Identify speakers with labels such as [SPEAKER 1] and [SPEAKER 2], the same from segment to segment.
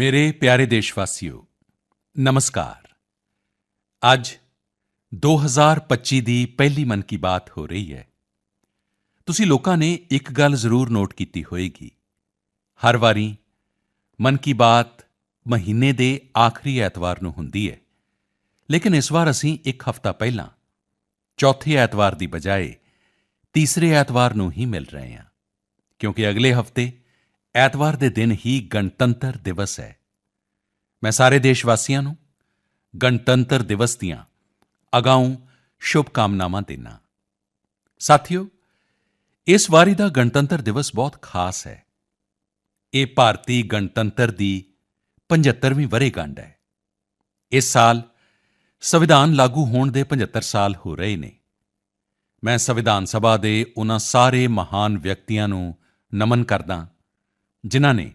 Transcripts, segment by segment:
[SPEAKER 1] ਮੇਰੇ ਪਿਆਰੇ ਦੇਸ਼ਵਾਸੀਓ, ਨਮਸਕਾਰ। ਅੱਜ 2025 ਦੀ ਪਹਿਲੀ ਮਨ ਕੀ ਬਾਤ ਹੋ ਰਹੀ ਹੈ। ਤੁਸੀਂ ਲੋਕਾਂ ਨੇ ਇੱਕ ਗੱਲ ਜ਼ਰੂਰ ਨੋਟ ਕੀਤੀ ਹੋਵੇਗੀ ਹਰ ਵਾਰੀ ਮਨ ਕੀ ਬਾਤ ਮਹੀਨੇ ਦੇ ਆਖਰੀ ਐਤਵਾਰ ਨੂੰ ਹੁੰਦੀ ਹੈ। ਲੇਕਿਨ ਇਸ ਵਾਰ ਅਸੀਂ ਇੱਕ ਹਫ਼ਤਾ ਪਹਿਲਾਂ, ਚੌਥੇ ਐਤਵਾਰ ਦੀ ਬਜਾਏ ਤੀਸਰੇ ਐਤਵਾਰ ਨੂੰ ਹੀ ਮਿਲ ਰਹੇ ਹਾਂ। ਕਿਉਂਕਿ ਅਗਲੇ ਹਫ਼ਤੇ ਐਤਵਾਰ ਦੇ ਦਿਨ ਹੀ ਗਣਤੰਤਰ ਦਿਵਸ ਹੈ। ਮੈਂ ਸਾਰੇ ਦੇਸ਼ ਵਾਸੀਆਂ ਨੂੰ ਗਣਤੰਤਰ ਦਿਵਸ ਦੀਆਂ ਅਗਾਉਂ ਸ਼ੁਭ ਕਾਮਨਾਵਾਂ ਦਿੰਦਾ ਸਾਥੀਓ, ਇਸ ਵਾਰੀ ਦਾ ਗਣਤੰਤਰ ਦਿਵਸ ਬਹੁਤ ਖਾਸ ਹੈ। ਇਹ ਭਾਰਤੀ ਗਣਤੰਤਰ ਦੀ 75ਵੀਂ ਵਰ੍ਹੇਗੰਢ ਹੈ। ਇਸ ਸਾਲ ਸੰਵਿਧਾਨ ਲਾਗੂ ਹੋਣ ਦੇ 75 ਸਾਲ ਹੋ ਰਹੇ ਨੇ। ਮੈਂ ਸੰਵਿਧਾਨ ਸਭਾ ਦੇ ਉਹਨਾਂ ਸਾਰੇ ਮਹਾਨ ਵਿਅਕਤੀਆਂ ਨੂੰ ਨਮਨ ਕਰਦਾ ਜਿਨ੍ਹਾਂ ਨੇ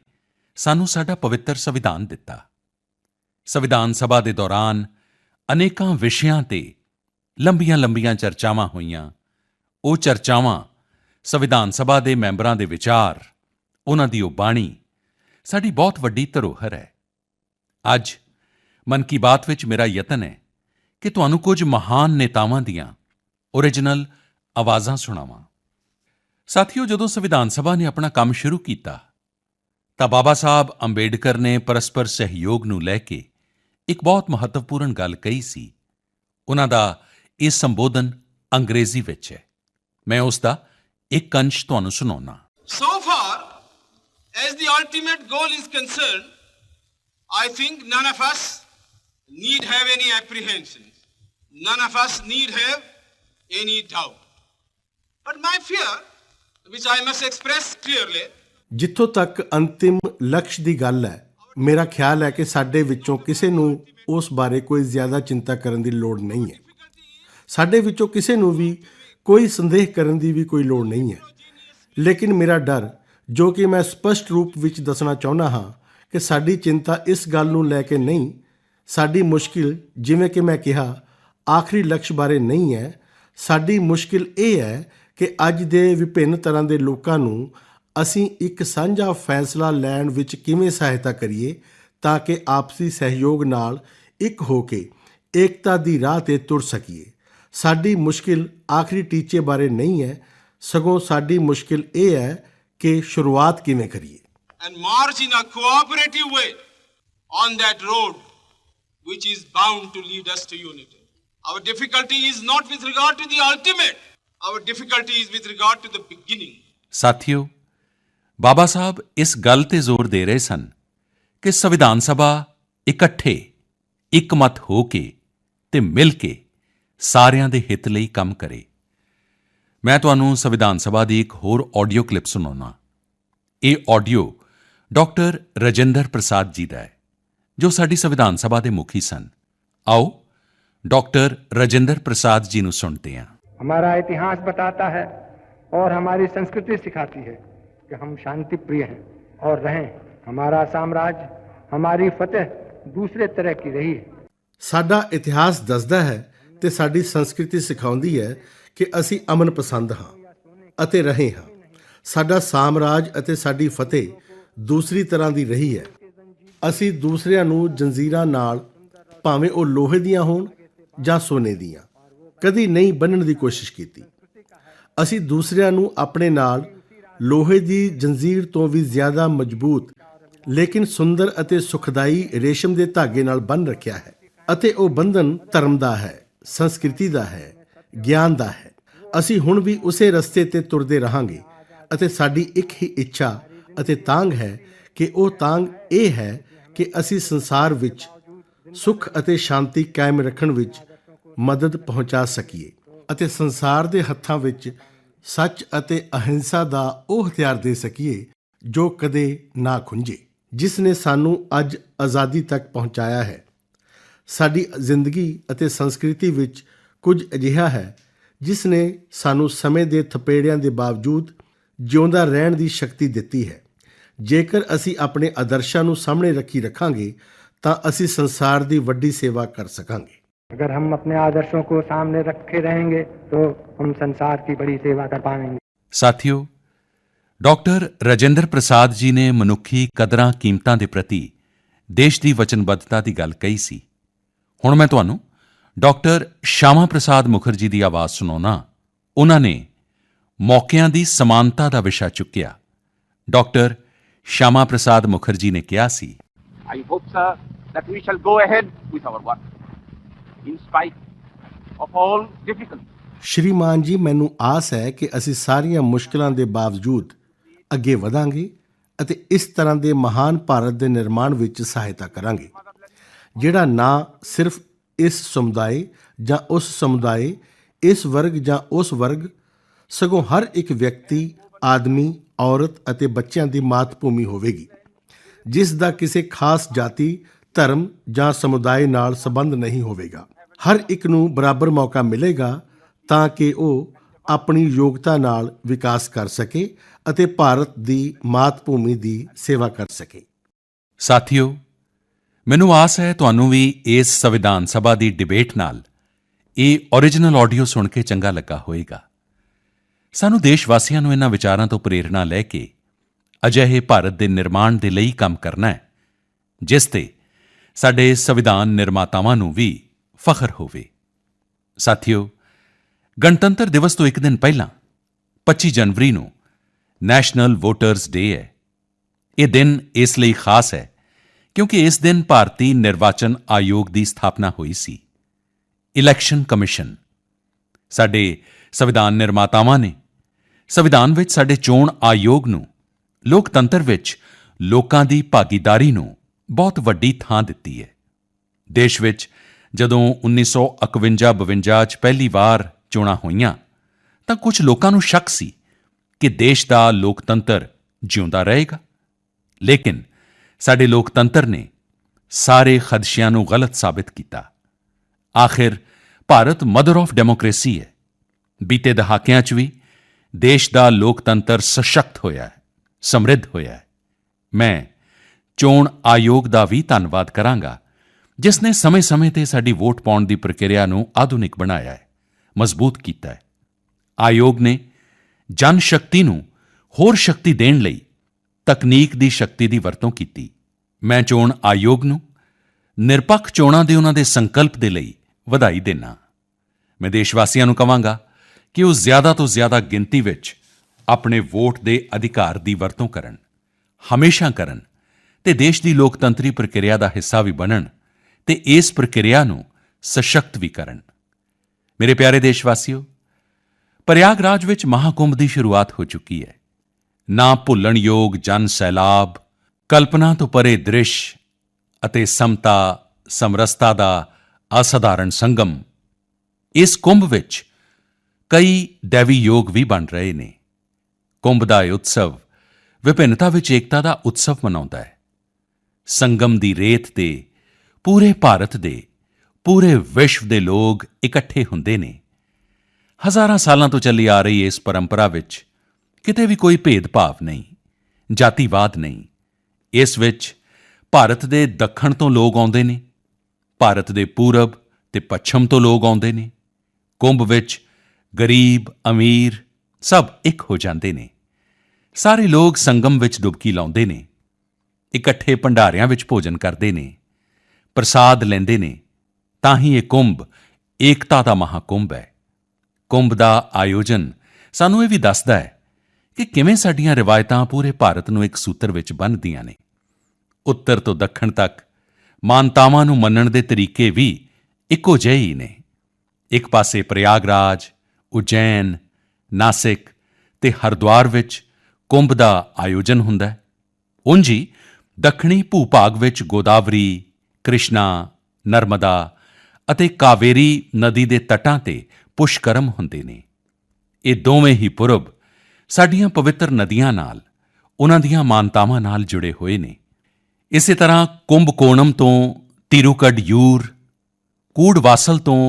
[SPEAKER 1] ਸਾਨੂੰ ਸਾਡਾ ਪਵਿੱਤਰ ਸੰਵਿਧਾਨ ਦਿੱਤਾ। ਸੰਵਿਧਾਨ ਸਭਾ ਦੇ ਦੌਰਾਨ ਅਨੇਕਾਂ ਵਿਸ਼ਿਆਂ ਤੇ ਲੰਬੀਆਂ-ਲੰਬੀਆਂ ਚਰਚਾਵਾਂ ਹੋਈਆਂ। ਉਹ ਚਰਚਾਵਾਂ ਸੰਵਿਧਾਨ ਸਭਾ ਦੇ ਮੈਂਬਰਾਂ ਦੇ ਵਿਚਾਰ, ਉਹਨਾਂ ਦੀ ਉਹ ਬਾਣੀ ਸਾਡੀ ਬਹੁਤ ਵੱਡੀ ਧਰੋਹਰ ਹੈ। ਅੱਜ ਮਨ ਕੀ ਬਾਤ ਵਿੱਚ ਮੇਰਾ ਯਤਨ ਹੈ ਕਿ ਤੁਹਾਨੂੰ ਕੁਝ ਮਹਾਨ ਨੇਤਾਵਾਂ ਦੀਆਂ ਓਰੀਜਨਲ ਆਵਾਜ਼ਾਂ ਸੁਣਾਵਾਂ। ਸਾਥੀਓ, ਜਦੋਂ ਸੰਵਿਧਾਨ ਸਭਾ ਨੇ ਆਪਣਾ ਕੰਮ ਸ਼ੁਰੂ ਕੀਤਾ ਤਾਂ ਬਾਬਾ ਸਾਹਿਬ ਅੰਬੇਡਕਰ ਨੇ ਪਰਸਪਰ ਸਹਿਯੋਗ ਨੂੰ ਲੈ ਕੇ ਇੱਕ ਬਹੁਤ ਮਹੱਤਵਪੂਰਨ ਗੱਲ ਕਹੀ ਸੀ ਉਹਨਾਂ ਦਾ ਇਹ ਸੰਬੋਧਨ ਅੰਗਰੇਜ਼ੀ ਵਿੱਚ ਹੈ ਮੈਂ ਉਸ ਦਾ ਇੱਕ ਅੰਸ਼ ਤੁਹਾਨੂੰ ਸੁਣਾਉਣਾ
[SPEAKER 2] so far as the ultimate goal is concerned I think none of us need have any apprehension none of us need have any doubt but my fear which I must express clearly
[SPEAKER 3] ਜਿੱਥੋਂ ਤੱਕ ਅੰਤਿਮ ਲਕਸ਼ ਦੀ ਗੱਲ ਹੈ, ਮੇਰਾ ਖਿਆਲ ਹੈ ਕਿ ਸਾਡੇ ਵਿੱਚੋਂ ਕਿਸੇ ਨੂੰ ਉਸ ਬਾਰੇ ਕੋਈ ਜ਼ਿਆਦਾ ਚਿੰਤਾ ਕਰਨ ਦੀ ਲੋੜ ਨਹੀਂ ਹੈ। ਸਾਡੇ ਵਿੱਚੋਂ ਕਿਸੇ ਨੂੰ ਵੀ ਕੋਈ ਸੰਦੇਹ ਕਰਨ ਦੀ ਵੀ ਕੋਈ ਲੋੜ ਨਹੀਂ ਹੈ। ਲੇਕਿਨ ਮੇਰਾ ਡਰ, ਜੋ ਕਿ ਮੈਂ ਸਪਸ਼ਟ ਰੂਪ ਵਿੱਚ ਦੱਸਣਾ ਚਾਹੁੰਦਾ ਹਾਂ, ਕਿ ਸਾਡੀ ਚਿੰਤਾ ਇਸ ਗੱਲ ਨੂੰ ਲੈ ਕੇ ਨਹੀਂ, ਸਾਡੀ ਮੁਸ਼ਕਿਲ, ਜਿਵੇਂ ਕਿ ਮੈਂ ਕਿਹਾ, ਆਖਰੀ ਲਕਸ਼ ਬਾਰੇ ਨਹੀਂ ਹੈ। ਸਾਡੀ ਮੁਸ਼ਕਿਲ ਇਹ ਹੈ ਕਿ ਅੱਜ ਦੇ ਵਿਭਿੰਨ ਤਰ੍ਹਾਂ ਦੇ ਲੋਕਾਂ ਨੂੰ ਅਸੀਂ ਇੱਕ ਸਾਂਝਾ ਫੈਸਲਾ ਲੈਣ ਵਿੱਚ ਕਿਵੇਂ ਸਹਾਇਤਾ ਕਰੀਏ ਤਾਂ ਕਿ ਆਪਸੀ ਸਹਿਯੋਗ ਨਾਲ ਇੱਕ ਹੋ ਕੇ ਏਕਤਾ ਦੀ ਰਾਹ ਤੇ ਤੁਰ ਸਕੀਏ ਸਾਡੀ ਮੁਸ਼ਕਿਲ ਆਖਰੀ ਟੀਚੇ ਬਾਰੇ ਨਹੀਂ ਹੈ ਸਗੋਂ ਸਾਡੀ ਮੁਸ਼ਕਿਲ ਇਹ ਹੈ ਕਿ ਸ਼ੁਰੂਆਤ ਕਿਵੇਂ ਕਰੀਏ
[SPEAKER 2] and march in a cooperative way on that road which is bound to lead us to unity. Our difficulty is not with regard to the ultimate, our difficulty is with regard to the beginning.
[SPEAKER 1] ਸਾਥੀਓ ਬਾਬਾ ਸਾਹਿਬ ਇਸ ਗੱਲ ਤੇ ਜ਼ੋਰ ਦੇ ਰਹੇ ਸਨ ਕਿ ਸੰਵਿਧਾਨ ਸਭਾ ਇਕੱਠੇ ਇਕਮਤ ਹੋ ਕੇ ਤੇ ਮਿਲ ਕੇ ਸਾਰਿਆਂ ਦੇ ਹਿੱਤ ਲਈ ਕੰਮ ਕਰੇ ਮੈਂ ਤੁਹਾਨੂੰ ਸੰਵਿਧਾਨ ਸਭਾ ਦੀ ਇੱਕ ਹੋਰ ਆਡੀਓ ਕਲਿੱਪ ਸੁਣਾਉਣਾ ਇਹ ਆਡੀਓ ਡਾਕਟਰ ਰਜਿੰਦਰ ਪ੍ਰਸਾਦ ਜੀ ਦਾ ਹੈ ਜੋ ਸਾਡੀ ਸੰਵਿਧਾਨ ਸਭਾ ਦੇ ਮੁਖੀ ਸਨ ਆਓ ਡਾਕਟਰ ਰਜਿੰਦਰ ਪ੍ਰਸਾਦ ਜੀ ਨੂੰ ਸੁਣਦੇ ਹਾਂ
[SPEAKER 4] हमारा इतिहास बताता है और हमारी संस्कृति सिखाती है कि हम शांति प्रिय हैं और रहें हमारा साम्राज्य हमारी फतेह दूसरे तरह की रही है
[SPEAKER 3] ਸਾਡਾ ਇਤਿਹਾਸ ਦੱਸਦਾ ਹੈ ਤੇ ਸਾਡੀ ਸੰਸਕ੍ਰਿਤੀ ਸਿਖਾਉਂਦੀ ਹੈ ਕਿ ਅਸੀਂ ਅਮਨ ਪਸੰਦ ਹਾਂ ਅਤੇ ਰਹੇ ਹਾਂ ਸਾਡਾ ਸਾਮਰਾਜ ਅਤੇ ਸਾਡੀ ਫਤਿਹ ਦੂਸਰੀ ਤਰ੍ਹਾਂ ਦੀ ਰਹੀ ਹੈ ਅਸੀਂ ਦੂਸਰਿਆਂ ਨੂੰ ਜੰਜ਼ੀਰਾਂ ਨਾਲ ਭਾਵੇਂ ਉਹ ਲੋਹੇ ਦੀਆਂ ਹੋਣ ਜਾਂ ਸੋਨੇ ਦੀਆਂ ਕਦੀ ਨਹੀਂ ਬੰਨਣ ਦੀ ਕੋਸ਼ਿਸ਼ ਕੀਤੀ ਅਸੀਂ ਦੂਸਰਿਆਂ ਨੂੰ ਆਪਣੇ ਨਾਲ ਲੋਹੇ ਦੀ ਜੰਜ਼ੀਰ ਤੋਂ ਵੀ ਜ਼ਿਆਦਾ ਮਜ਼ਬੂਤ, ਲੇਕਿਨ ਸੁੰਦਰ ਅਤੇ ਸੁਖਦਾਈ ਰੇਸ਼ਮ ਦੇ ਧਾਗੇ ਨਾਲ ਬੰਨ ਰੱਖਿਆ ਹੈ ਅਤੇ ਉਹ ਬੰਧਨ ਧਰਮ ਦਾ ਹੈ, ਸੰਸਕ੍ਰਿਤੀ ਦਾ ਹੈ, ਗਿਆਨ ਦਾ ਹੈ। ਅਸੀਂ ਹੁਣ ਵੀ ਉਸੇ ਰਸਤੇ ਤੇ ਤੁਰਦੇ ਰਹਾਂਗੇ ਅਤੇ ਸਾਡੀ ਇੱਕ ਹੀ ਇੱਛਾ ਅਤੇ ਤਾਂਗ ਹੈ ਕਿ ਉਹ ਤਾਂਗ ਇਹ ਹੈ ਕਿ ਅਸੀਂ ਸੰਸਾਰ ਵਿੱਚ ਸੁਖ ਅਤੇ ਸ਼ਾਂਤੀ ਕਾਇਮ ਰੱਖਣ ਵਿੱਚ ਮਦਦ ਪਹੁੰਚਾ ਸਕੀਏ ਅਤੇ ਸੰਸਾਰ ਦੇ ਹੱਥਾਂ ਵਿੱਚ ਸੱਚ ਅਤੇ ਅਹਿੰਸਾ ਦਾ ਉਹ ਹਥਿਆਰ ਦੇ ਸਕੀਏ ਜੋ ਕਦੇ ਨਾ ਖੁੰਝੇ, ਜਿਸ ਨੇ ਸਾਨੂੰ ਅੱਜ ਆਜ਼ਾਦੀ ਤੱਕ ਪਹੁੰਚਾਇਆ ਹੈ। ਸਾਡੀ ਜ਼ਿੰਦਗੀ ਅਤੇ ਸੰਸਕ੍ਰਿਤੀ ਵਿੱਚ ਕੁਝ ਅਜਿਹਾ ਹੈ, ਜਿਸ ਨੇ ਸਾਨੂੰ ਸਮੇਂ ਦੇ ਥਪੇੜਿਆਂ ਦੇ ਬਾਵਜੂਦ ਜਿਉਂਦਾ ਰਹਿਣ ਦੀ ਸ਼ਕਤੀ ਦਿੱਤੀ ਹੈ। ਜੇਕਰ ਅਸੀਂ ਆਪਣੇ ਆਦਰਸ਼ਾਂ ਨੂੰ ਸਾਹਮਣੇ ਰੱਖੀ ਰੱਖਾਂਗੇ, ਤਾਂ ਅਸੀਂ ਸੰਸਾਰ ਦੀ ਵੱਡੀ ਸੇਵਾ ਕਰ ਸਕਾਂਗੇ।
[SPEAKER 4] अगर हम अपने आदर्शों को सामने रखे रहेंगे तो हम संसार की बड़ी सेवा कर पाएंगे
[SPEAKER 1] ਸਾਥੀਓ ਡਾਕਟਰ ਰਜਿੰਦਰ ਪ੍ਰਸਾਦ ਜੀ ਨੇ ਮਨੁੱਖੀ ਕਦਰਾਂ ਕੀਮਤਾਂ ਦੇ ਪ੍ਰਤੀ ਦੇਸ਼ ਦੀ ਵਚਨਬੱਧਤਾ ਦੀ ਗੱਲ ਕਹੀ ਸੀ ਹੁਣ ਮੈਂ ਤੁਹਾਨੂੰ ਡਾਕਟਰ ਸ਼ਾਮਾ ਪ੍ਰਸਾਦ ਮੁਖਰਜੀ ਦੀ ਆਵਾਜ਼ ਸੁਣਾਉਣਾ ਉਹਨਾਂ ਨੇ ਮੌਕਿਆਂ ਦੀ ਸਮਾਨਤਾ ਦਾ ਵਿਸ਼ਾ ਚੁੱਕਿਆ ਡਾਕਟਰ ਸ਼ਾਮਾ ਪ੍ਰਸਾਦ ਮੁਖਰਜੀ ਨੇ ਕਿਹਾ ਸੀ
[SPEAKER 5] I hope, sir, that we shall go ahead with our work In spite of all difficulties.
[SPEAKER 3] ਸ਼੍ਰੀਮਾਨ ਜੀ, ਮੈਨੂੰ ਆਸ ਹੈ ਕਿ ਅਸੀਂ ਸਾਰੀਆਂ ਮੁਸ਼ਕਲਾਂ ਦੇ ਬਾਵਜੂਦ ਅੱਗੇ ਵਧਾਂਗੇ ਅਤੇ ਇਸ ਤਰ੍ਹਾਂ ਦੇ ਮਹਾਨ ਭਾਰਤ ਦੇ ਨਿਰਮਾਣ ਵਿੱਚ ਸਹਾਇਤਾ ਕਰਾਂਗੇ ਜਿਹੜਾ ਨਾ ਸਿਰਫ ਇਸ ਸਮੁਦਾਇ ਜਾਂ ਉਸ ਸਮੁਦਾਇ, ਇਸ ਵਰਗ ਜਾਂ ਉਸ ਵਰਗ, ਸਗੋਂ ਹਰ ਇੱਕ ਵਿਅਕਤੀ, ਆਦਮੀ, ਔਰਤ ਅਤੇ ਬੱਚਿਆਂ ਦੀ ਮਾਤ ਭੂਮੀ ਹੋਵੇਗੀ, ਜਿਸ ਦਾ ਕਿਸੇ ਖਾਸ ਜਾਤੀ, ਧਰਮ ਜਾਂ ਸਮੁਦਾਇ ਨਾਲ ਸੰਬੰਧ ਨਹੀਂ ਹੋਵੇਗਾ ਹਰ ਇੱਕ ਨੂੰ ਬਰਾਬਰ ਮੌਕਾ ਮਿਲੇਗਾ ਤਾਂ ਕਿ ਉਹ ਆਪਣੀ ਯੋਗਤਾ ਨਾਲ ਵਿਕਾਸ ਕਰ ਸਕੇ ਅਤੇ ਭਾਰਤ ਦੀ ਮਾਤ ਭੂਮੀ ਦੀ ਸੇਵਾ ਕਰ ਸਕੇ।
[SPEAKER 1] ਸਾਥੀਓ, ਮੈਨੂੰ ਆਸ ਹੈ ਤੁਹਾਨੂੰ ਵੀ ਇਸ ਸੰਵਿਧਾਨ ਸਭਾ ਦੀ ਡਿਬੇਟ ਨਾਲ ਇਹ origignal ਆਡੀਓ ਸੁਣ ਕੇ ਚੰਗਾ ਲੱਗਾ ਹੋਵੇਗਾ। ਸਾਨੂੰ ਦੇਸ਼ ਵਾਸੀਆਂ ਨੂੰ ਇਹਨਾਂ ਵਿਚਾਰਾਂ ਤੋਂ ਪ੍ਰੇਰਣਾ ਲੈ ਕੇ ਅਜਿਹੇ ਭਾਰਤ ਦੇ ਨਿਰਮਾਣ ਦੇ ਲਈ ਕੰਮ ਕਰਨਾ ਹੈ, ਜਿਸ ਤੇ ਸਾਡੇ ਸੰਵਿਧਾਨ ਨਿਰਮਾਤਾਵਾਂ ਨੂੰ ਵੀ ਫਖਰ ਹੋਵੇ। ਸਾਥੀਓ, ਗਣਤੰਤਰ ਦਿਵਸ ਤੋਂ ਇੱਕ ਦਿਨ ਪਹਿਲਾਂ 25 ਜਨਵਰੀ ਨੂੰ ਨੈਸ਼ਨਲ ਵੋਟਰਸ ਡੇ ਹੈ। ਇਹ ਦਿਨ ਇਸ ਲਈ ਖਾਸ ਹੈ ਕਿਉਂਕਿ ਇਸ ਦਿਨ ਭਾਰਤੀ ਨਿਰਵਾਚਨ ਆਯੋਗ ਦੀ ਸਥਾਪਨਾ ਹੋਈ ਸੀ। Election commission. ਸਾਡੇ ਸੰਵਿਧਾਨ ਨਿਰਮਾਤਾਵਾਂ ਨੇ ਸੰਵਿਧਾਨ ਵਿੱਚ ਸਾਡੇ ਚੋਣ ਆਯੋਗ ਨੂੰ ਲੋਕਤੰਤਰ ਵਿੱਚ ਲੋਕਾਂ ਦੀ ਭਾਗੀਦਾਰੀ ਨੂੰ ਬਹੁਤ ਵੱਡੀ ਥਾਂ ਦਿੱਤੀ ਹੈ। ਦੇਸ਼ ਵਿੱਚ ਜਦੋਂ 1951-52 ਚ ਪਹਿਲੀ ਵਾਰ ਚੋਣਾਂ ਹੋਈਆਂ, ਤਾਂ ਕੁਝ ਲੋਕਾਂ ਨੂੰ ਸ਼ੱਕ ਸੀ ਕਿ ਦੇਸ਼ ਦਾ ਲੋਕਤੰਤਰ ਜਿਉਂਦਾ ਰਹੇਗਾ। ਲੇਕਿਨ ਸਾਡੇ ਲੋਕਤੰਤਰ ਨੇ ਸਾਰੇ ਖਦਸ਼ਿਆਂ ਨੂੰ ਗਲਤ ਸਾਬਿਤ ਕੀਤਾ। ਆਖਿਰ ਭਾਰਤ ਮਦਰ ਆਫ ਡੈਮੋਕ੍ਰੇਸੀ ਹੈ। ਬੀਤੇ ਦਹਾਕਿਆਂ 'ਚ ਵੀ ਦੇਸ਼ ਦਾ ਲੋਕਤੰਤਰ ਸਸ਼ਕਤ ਹੋਇਆ ਹੈ, ਸਮਰਿੱਧ ਹੋਇਆ ਹੈ। ਮੈਂ ਚੋਣ ਆਯੋਗ ਦਾ ਵੀ ਧੰਨਵਾਦ ਕਰਾਂਗਾ। ਜਿਸ ਨੇ ਸਮੇਂ-ਸਮੇਂ ਤੇ ਸਾਡੀ ਵੋਟ ਪਾਉਣ ਦੀ ਪ੍ਰਕਿਰਿਆ ਨੂੰ ਆਧੁਨਿਕ ਬਣਾਇਆ ਹੈ, ਮਜ਼ਬੂਤ ਕੀਤਾ ਹੈ। ਆਯੋਗ ਨੇ ਜਨ ਸ਼ਕਤੀ ਨੂੰ ਹੋਰ ਸ਼ਕਤੀ ਦੇਣ ਲਈ ਤਕਨੀਕ ਦੀ ਸ਼ਕਤੀ ਦੀ ਵਰਤੋਂ ਕੀਤੀ। ਮੈਂ ਚੋਣ ਆਯੋਗ ਨੂੰ ਨਿਰਪੱਖ ਚੋਣਾਂ ਦੇ ਉਹਨਾਂ ਦੇ ਸੰਕਲਪ ਦੇ ਲਈ ਵਧਾਈ ਦੇਣਾ ਮੈਂ ਦੇਸ਼ ਵਾਸੀਆਂ ਨੂੰ ਕਹਾਂਗਾ ਕਿ ਉਹ ਜ਼ਿਆਦਾ ਤੋਂ ਜ਼ਿਆਦਾ ਗਿਣਤੀ ਵਿੱਚ ਆਪਣੇ ਵੋਟ ਦੇ ਅਧਿਕਾਰ ਦੀ ਵਰਤੋਂ ਕਰਨ, ਹਮੇਸ਼ਾ ਕਰਨ ਤੇ ਦੇਸ਼ ਦੀ ਲੋਕਤੰਤਰੀ ਪ੍ਰਕਿਰਿਆ ਦਾ ਹਿੱਸਾ ਵੀ ਬਣਨ ਤੇ ਇਸ ਪ੍ਰਕਿਰਿਆ ਨੂੰ ਸਸ਼ਕਤ ਵੀ ਕਰਨ ਮੇਰੇ ਪਿਆਰੇ ਦੇਸ਼ ਵਾਸੀਓ ਪ੍ਰਯਾਗਰਾਜ ਵਿੱਚ ਮਹਾਕੁੰਭ ਦੀ ਸ਼ੁਰੂਆਤ ਹੋ ਚੁੱਕੀ ਹੈ। ਨਾ ਭੁੱਲਣਯੋਗ ਜਨ ਸੈਲਾਬ, ਕਲਪਨਾ ਤੋਂ ਪਰੇ ਦ੍ਰਿਸ਼ ਅਤੇ ਸਮਤਾ, ਸਮਰਸਤਾ ਦਾ ਅਸਧਾਰਨ ਸੰਗਮ। ਇਸ ਕੁੰਭ ਵਿੱਚ ਕਈ ਦੇਵੀ ਯੋਗ ਵੀ ਬਣ ਰਹੇ ਨੇ। ਕੁੰਭ ਦਾ ਇਹ ਉਤਸਵ ਵਿਭਿੰਨਤਾ ਵਿੱਚ ਏਕਤਾ ਦਾ ਉਤਸਵ ਮਨਾਉਂਦਾ ਹੈ। ਸੰਗਮ ਦੀ ਰੇਤ ਤੇ ਪੂਰੇ ਭਾਰਤ ਦੇ, ਪੂਰੇ ਵਿਸ਼ਵ ਦੇ ਲੋਕ ਇਕੱਠੇ ਹੁੰਦੇ ਨੇ। ਹਜ਼ਾਰਾਂ ਸਾਲਾਂ ਤੋਂ ਚੱਲੀ ਆ ਰਹੀ ਇਸ ਪਰੰਪਰਾ ਵਿੱਚ ਕਿਤੇ ਵੀ ਕੋਈ ਭੇਦਭਾਵ ਨਹੀਂ, ਜਾਤੀਵਾਦ ਨਹੀਂ। ਇਸ ਵਿੱਚ ਭਾਰਤ ਦੇ ਦੱਖਣ ਤੋਂ ਲੋਕ ਆਉਂਦੇ ਨੇ, ਭਾਰਤ ਦੇ ਪੂਰਬ ਤੇ ਪੱਛਮ ਤੋਂ ਲੋਕ ਆਉਂਦੇ ਨੇ। ਕੁੰਭ ਵਿੱਚ ਗਰੀਬ, ਅਮੀਰ ਸਭ ਇੱਕ ਹੋ ਜਾਂਦੇ ਨੇ। ਸਾਰੇ ਲੋਕ ਸੰਗਮ ਵਿੱਚ ਡੁਬਕੀ ਲਾਉਂਦੇ ਨੇ। ਇਕੱਠੇ ਭੰਡਾਰਿਆਂ ਵਿੱਚ ਭੋਜਨ ਕਰਦੇ ਨੇ। ਪ੍ਰਸਾਦ ਲੈਂਦੇ ਨੇ, ਤਾਂ ਹੀ ਇਹ ਕੁੰਭ ਏਕਤਾ ਦਾ ਮਹਾਕੁੰਭ ਹੈ। ਕੁੰਭ ਦਾ ਆਯੋਜਨ ਸਾਨੂੰ ਇਹ ਵੀ ਦੱਸਦਾ ਹੈ ਕਿ ਕਿਵੇਂ ਸਾਡੀਆਂ ਰਿਵਾਇਤਾਂ ਪੂਰੇ ਭਾਰਤ ਨੂੰ ਇੱਕ ਸੂਤਰ ਵਿੱਚ ਬੰਨ੍ਹਦੀਆਂ ਨੇ। ਉੱਤਰ ਤੋਂ ਦੱਖਣ ਤੱਕ ਮਾਨਤਾਵਾਂ ਨੂੰ ਮੰਨਣ ਦੇ ਤਰੀਕੇ ਵੀ ਇੱਕੋ ਜਿਹੇ ਹੀ ਨੇ। ਇੱਕ ਪਾਸੇ ਪ੍ਰਯਾਗਰਾਜ, ਉਜੈਨ, ਨਾਸਿਕ ਤੇ ਹਰਿਦੁਆਰ ਵਿੱਚ ਕੁੰਭ ਦਾ ਆਯੋਜਨ ਹੁੰਦਾ ਹੈ। ਉਂਝ ਹੀ ਦੱਖਣੀ ਭੂਭਾਗ ਵਿੱਚ ਗੋਦਾਵਰੀ ਕ੍ਰਿਸ਼ਨਾ, ਨਰਮਦਾ ਅਤੇ ਕਾਵੇਰੀ ਨਦੀ ਦੇ ਤਟਾਂ ਤੇ ਪੁਸ਼ਕਰਮ ਹੁੰਦੇ ਨੇ। ਇਹ ਦੋਵੇਂ ਹੀ ਪੁਰਬ ਸਾਡੀਆਂ ਪਵਿੱਤਰ ਨਦੀਆਂ ਨਾਲ, ਉਹਨਾਂ ਦੀਆਂ ਮਾਨਤਾਵਾਂ ਨਾਲ ਜੁੜੇ ਹੋਏ ਨੇ। ਇਸੇ ਤਰ੍ਹਾਂ ਕੁੰਭਕੋਣਮ ਤੋਂ ਤਿਰੂਕਡਯੂਰ ਕੂੜਵਾਸਲ ਤੋਂ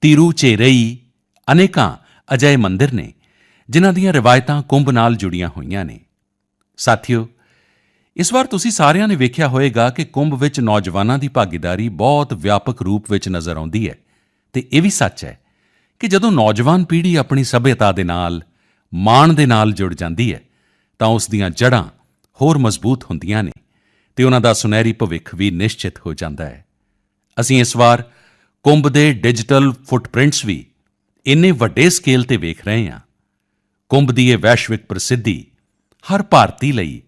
[SPEAKER 1] ਤਿਰੂਚੇਰਈ ਅਨੇਕਾਂ ਅਜਿਹੇ ਮੰਦਿਰ ਨੇ, ਜਿਨ੍ਹਾਂ ਦੀਆਂ ਰਿਵਾਇਤਾਂ ਕੁੰਭ ਨਾਲ ਜੁੜੀਆਂ ਹੋਈਆਂ ਨੇ। ਸਾਥੀਓ ਇਸ ਵਾਰ ਤੁਸੀਂ ਸਾਰਿਆਂ ਨੇ ਵੇਖਿਆ ਹੋਵੇਗਾ ਕਿ ਕੁੰਭ ਵਿੱਚ ਨੌਜਵਾਨਾਂ ਦੀ ਭਾਗੀਦਾਰੀ ਬਹੁਤ ਵਿਆਪਕ ਰੂਪ ਵਿੱਚ ਨਜ਼ਰ ਆਉਂਦੀ ਹੈ। ਤੇ ਇਹ ਵੀ ਸੱਚ ਹੈ ਕਿ ਜਦੋਂ ਨੌਜਵਾਨ ਪੀੜ੍ਹੀ ਆਪਣੀ ਸਭਿਅਤਾ ਦੇ ਨਾਲ, ਮਾਣ ਦੇ ਨਾਲ ਜੁੜ ਜਾਂਦੀ ਹੈ, ਤਾਂ ਉਸ ਦੀਆਂ ਜੜ੍ਹਾਂ ਹੋਰ ਮਜ਼ਬੂਤ ਹੁੰਦੀਆਂ ਨੇ ਤੇ ਉਹਨਾਂ ਦਾ ਸੁਨਹਿਰੀ ਭਵਿੱਖ ਵੀ ਨਿਸ਼ਚਿਤ ਹੋ ਜਾਂਦਾ ਹੈ। ਅਸੀਂ ਇਸ ਵਾਰ ਕੁੰਭ ਦੇ ਡਿਜੀਟਲ ਫੁੱਟਪ੍ਰਿੰਟਸ ਵੀ ਇੰਨੇ ਵੱਡੇ ਸਕੇਲ ਤੇ ਵੇਖ ਰਹੇ ਹਾਂ। ਕੁੰਭ ਦੀ ਇਹ ਵੈਸ਼ਵਿਕ ਪ੍ਰਸਿੱਧੀ ਹਰ ਭਾਰਤੀ ਲਈ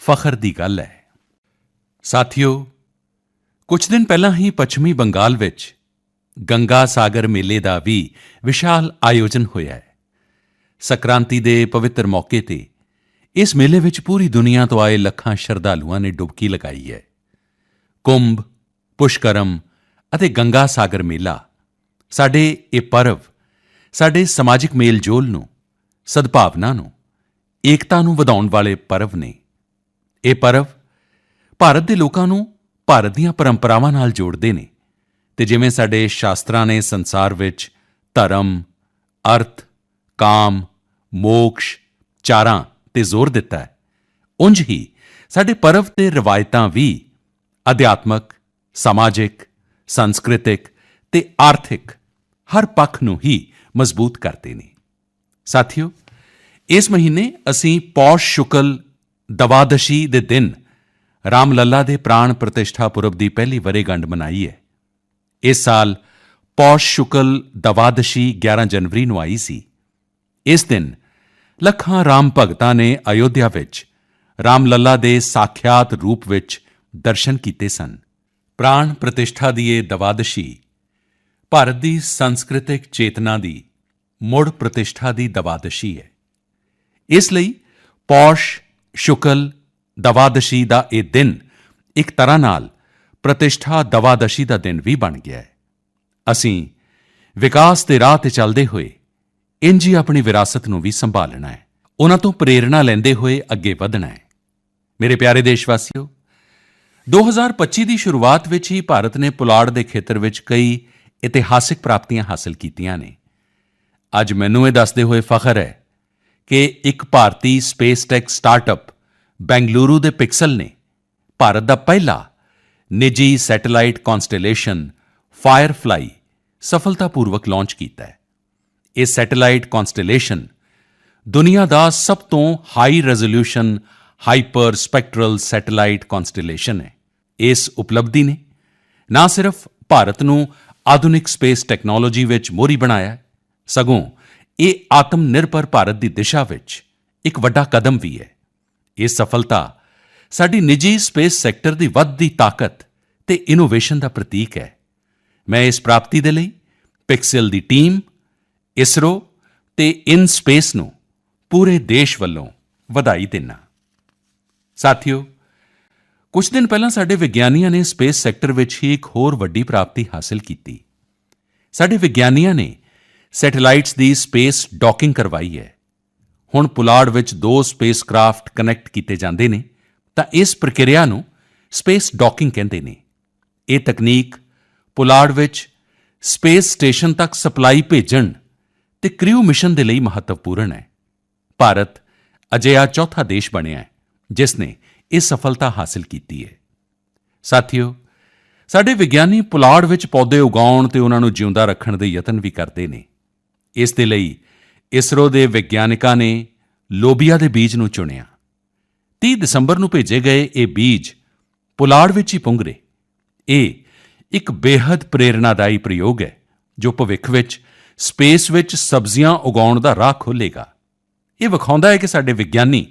[SPEAKER 1] ਫਖਰ ਦੀ ਗੱਲ ਹੈ। ਸਾਥੀਓ ਕੁਝ ਦਿਨ ਪਹਿਲਾਂ ਹੀ ਪੱਛਮੀ ਬੰਗਾਲ ਵਿੱਚ ਗੰਗਾ ਸਾਗਰ ਮੇਲੇ ਦਾ ਵੀ ਵਿਸ਼ਾਲ ਆਯੋਜਨ ਹੋਇਆ ਹੈ। ਸੰਕ੍ਰਾਂਤੀ ਦੇ ਪਵਿੱਤਰ ਮੌਕੇ ਤੇ ਇਸ ਮੇਲੇ ਵਿੱਚ ਪੂਰੀ ਦੁਨੀਆ ਤੋਂ ਆਏ ਲੱਖਾਂ ਸ਼ਰਧਾਲੂਆਂ ਨੇ ਡੁਬਕੀ ਲਗਾਈ ਹੈ। ਕੁੰਭ, ਪੁਸ਼ਕਰਮ ਅਤੇ ਗੰਗਾ ਸਾਗਰ ਮੇਲਾ ਸਾਡੇ ਇਹ ਪਰਵ, ਸਾਡੇ ਸਮਾਜਿਕ ਮੇਲ-ਜੋਲ ਨੂੰ, ਸਦਭਾਵਨਾ ਨੂੰ, ਏਕਤਾ ਨੂੰ ਵਧਾਉਣ ਵਾਲੇ ਪਰਵ ਨੇ। ਇਹ ਪਰਵ ਭਾਰਤ ਦੇ ਲੋਕਾਂ ਨੂੰ ਭਾਰਤ ਦੀਆਂ ਪਰੰਪਰਾਵਾਂ ਨਾਲ ਜੋੜਦੇ ਨੇ ਤੇ ਜਿਵੇਂ ਸਾਡੇ ਸ਼ਾਸਤਰਾਂ ਨੇ ਸੰਸਾਰ ਵਿੱਚ ਧਰਮ, ਅਰਥ, ਕਾਮ, ਮੋਕਸ਼, ਚਾਰਾਂ ਤੇ ਜ਼ੋਰ ਦਿੱਤਾ ਹੈ। ਉੰਜ ਹੀ ਸਾਡੇ ਪਰਵ ਤੇ ਰਵਾਇਤਾਂ ਵੀ ਅਧਿਆਤਮਕ, ਸਮਾਜਿਕ, ਸੰਸਕ੍ਰਿਤਿਕ ਤੇ ਆਰਥਿਕ ਹਰ ਪੱਖ ਨੂੰ ਹੀ ਮਜ਼ਬੂਤ ਕਰਦੇ ਨੇ। ਸਾਥੀਓ, ਇਸ ਮਹੀਨੇ ਅਸੀਂ ਪੌਸ਼ ਸ਼ੁਕਲ ਦਵਾਦਸ਼ੀ ਦੇ ਦਿਨ ਰਾਮ ਲੱਲਾ ਦੇ ਪ੍ਰਾਣ ਪ੍ਰਤਿਸ਼ਠਾ ਪੁਰਬ ਦੀ ਪਹਿਲੀ ਵਰੇਗੰਢ ਮਨਾਈ ਹੈ। ਇਸ ਸਾਲ ਪੌਸ਼ ਸ਼ੁਕਲ ਦਵਾਦਸ਼ੀ 11 ਜਨਵਰੀ ਨੂੰ ਆਈ ਸੀ। ਇਸ ਦਿਨ ਲੱਖਾਂ ਰਾਮ ਭਗਤਾਂ ਨੇ ਅਯੋਧਿਆ ਵਿੱਚ ਰਾਮ ਲੱਲਾ ਦੇ ਸਾਖਿਆਤ ਰੂਪ ਵਿੱਚ ਦਰਸ਼ਨ ਕੀਤੇ ਸਨ। ਪ੍ਰਾਣ ਪ੍ਰਤਿਸ਼ਠਾ ਦੀ ਇਹ ਦਵਾਦਸ਼ੀ ਭਾਰਤ ਦੀ ਸੰਸਕ੍ਰਿਤਿਕ ਚੇਤਨਾ ਦੀ ਮੁੜ ਪ੍ਰਤਿਸ਼ਠਾ ਦੀ ਦਵਾਦਸ਼ੀ ਹੈ। ਇਸ ਲਈ ਪੌਸ਼ ਸ਼ੁਕਲ ਦਵਾਦਸ਼ੀ ਦਾ ਇਹ ਦਿਨ ਇੱਕ ਤਰ੍ਹਾਂ ਨਾਲ ਪ੍ਰਤਿਸ਼ਠਾ ਦਵਾਦਸ਼ੀ ਦਾ ਦਿਨ ਵੀ ਬਣ ਗਿਆ ਹੈ। ਅਸੀਂ ਵਿਕਾਸ ਦੇ ਰਾਹ ਤੇ ਚੱਲਦੇ ਹੋਏ ਇੰਜ ਹੀ ਆਪਣੀ ਵਿਰਾਸਤ ਨੂੰ ਵੀ ਸੰਭਾਲਣਾ ਹੈ। ਉਹਨਾਂ ਤੋਂ ਪ੍ਰੇਰਣਾ ਲੈਂਦੇ ਹੋਏ ਅੱਗੇ ਵਧਣਾ ਹੈ। ਮੇਰੇ ਪਿਆਰੇ ਦੇਸ਼ਵਾਸੀਓ 2025 ਦੀ ਸ਼ੁਰੂਆਤ ਵਿੱਚ ਹੀ ਭਾਰਤ ਨੇ ਪੁਲਾੜ ਦੇ ਖੇਤਰ ਵਿੱਚ ਕਈ ਇਤਿਹਾਸਿਕ ਪ੍ਰਾਪਤੀਆਂ ਹਾਸਲ ਕੀਤੀਆਂ ਨੇ। ਅੱਜ ਮੈਨੂੰ ਇਹ ਦੱਸਦੇ ਹੋਏ ਫਖਰ ਹੈ ਕਿ ਇੱਕ ਭਾਰਤੀ ਸਪੇਸ ਟੈਕ ਸਟਾਰਟਅਪ ਬੈਂਗਲੁਰੂ ਦੇ ਪਿਕਸਲ ਨੇ ਭਾਰਤ ਦਾ ਪਹਿਲਾ ਨਿੱਜੀ ਸੈਟੇਲਾਈਟ ਕਨਸਟੇਲੇਸ਼ਨ ਫਾਇਰਫਲਾਈ ਸਫਲਤਾਪੂਰਵਕ ਲਾਂਚ ਕੀਤਾ ਹੈ। ਇਹ ਸੈਟੇਲਾਈਟ ਕਨਸਟੇਲੇਸ਼ਨ ਦੁਨੀਆ ਦਾ ਸਭ ਤੋਂ high resolution hyperspectral satellite constellation ਹੈ। ਇਸ ਉਪਲਬਧੀ ਨੇ ਨਾ ਸਿਰਫ ਭਾਰਤ ਨੂੰ ਆਧੁਨਿਕ ਸਪੇਸ ਟੈਕਨੋਲੋਜੀ ਵਿੱਚ ਮੋਹਰੀ ਬਣਾਇਆ, ਸਗੋਂ ਇਹ ਆਤਮ ਨਿਰਭਰ ਭਾਰਤ ਦੀ ਦਿਸ਼ਾ ਵਿੱਚ ਇੱਕ ਵੱਡਾ ਕਦਮ ਵੀ ਹੈ। ਇਹ ਸਫਲਤਾ ਸਾਡੀ ਨਿੱਜੀ ਸਪੇਸ ਸੈਕਟਰ ਦੀ ਵੱਧਦੀ ਤਾਕਤ ਤੇ ਇਨੋਵੇਸ਼ਨ ਦਾ ਪ੍ਰਤੀਕ ਹੈ। ਮੈਂ ਇਸ ਪ੍ਰਾਪਤੀ ਦੇ ਲਈ ਪਿਕਸਲ ਦੀ ਟੀਮ, ਇਸਰੋ ਤੇ ਇਨ ਸਪੇਸ ਨੂੰ ਪੂਰੇ ਦੇਸ਼ ਵੱਲੋਂ ਵਧਾਈ ਦਿੰਦਾ ਸਾਥੀਓ, ਕੁਝ ਦਿਨ ਪਹਿਲਾਂ ਸਾਡੇ ਵਿਗਿਆਨੀਆਂ ਨੇ ਸਪੇਸ ਸੈਕਟਰ ਵਿੱਚ ਹੀ ਇੱਕ ਹੋਰ ਵੱਡੀ ਪ੍ਰਾਪਤੀ ਹਾਸਲ ਕੀਤੀ। ਸਾਡੇ ਵਿਗਿਆਨੀਆਂ ਨੇ ਸੈਟੇਲਾਈਟਸ ਦੀ ਸਪੇਸ ਡੌਕਿੰਗ ਕਰਵਾਈ ਹੈ। ਹੁਣ ਪੁਲਾੜ ਵਿੱਚ ਦੋ ਸਪੇਸਕ੍ਰਾਫਟ ਕਨੈਕਟ ਕੀਤੇ ਜਾਂਦੇ ਨੇ, ਤਾਂ ਇਸ ਪ੍ਰਕਿਰਿਆ ਨੂੰ ਸਪੇਸ ਡੌਕਿੰਗ ਕਹਿੰਦੇ ਨੇ। ਇਹ ਤਕਨੀਕ ਪੁਲਾੜ ਵਿੱਚ ਸਪੇਸ ਸਟੇਸ਼ਨ ਤੱਕ ਸਪਲਾਈ ਭੇਜਣ ਤੇ ਕ੍ਰਿਊ ਮਿਸ਼ਨ ਦੇ ਲਈ ਮਹੱਤਵਪੂਰਨ ਹੈ। ਭਾਰਤ ਅਜਿਹਾ ਚੌਥਾ ਦੇਸ਼ ਬਣਿਆ ਹੈ, ਜਿਸ ਨੇ ਇਹ ਸਫਲਤਾ ਹਾਸਲ ਕੀਤੀ ਹੈ। ਸਾਥੀਓ, ਸਾਡੇ ਵਿਗਿਆਨੀ ਪੁਲਾੜ ਵਿੱਚ ਪੌਦੇ ਉਗਾਉਣ ਤੇ ਉਹਨਾਂ ਨੂੰ ਜਿਉਂਦਾ ਰੱਖਣ ਦੇ ਯਤਨ ਵੀ ਕਰਦੇ ਨੇ। ਇਸ ਦੇ ਲਈ ਇਸਰੋ ਦੇ ਵਿਗਿਆਨਕਾਂ ਨੇ ਲੋਬੀਆ ਦੇ ਬੀਜ ਨੂੰ ਚੁਣਿਆ। 30 ਦਸੰਬਰ ਨੂੰ ਭੇਜੇ ਗਏ ਇਹ ਬੀਜ ਪੁਲਾੜ ਵਿੱਚ ਹੀ ਪੁੰਗਰੇ ਇਹ ਇੱਕ ਬੇहद ਪ੍ਰੇਰਣਾਦਾਈ ਪ੍ਰਯੋਗ ਹੈ, ਜੋ ਭਵਿੱਖ ਵਿੱਚ ਸਪੇਸ ਵਿੱਚ ਸਬਜ਼ੀਆਂ ਉਗਾਉਣ ਦਾ ਰਾਹ ਖੋਲ੍ਹੇਗਾ। ਇਹ ਵਿਖਾਉਂਦਾ ਹੈ ਕਿ ਸਾਡੇ ਵਿਗਿਆਨੀ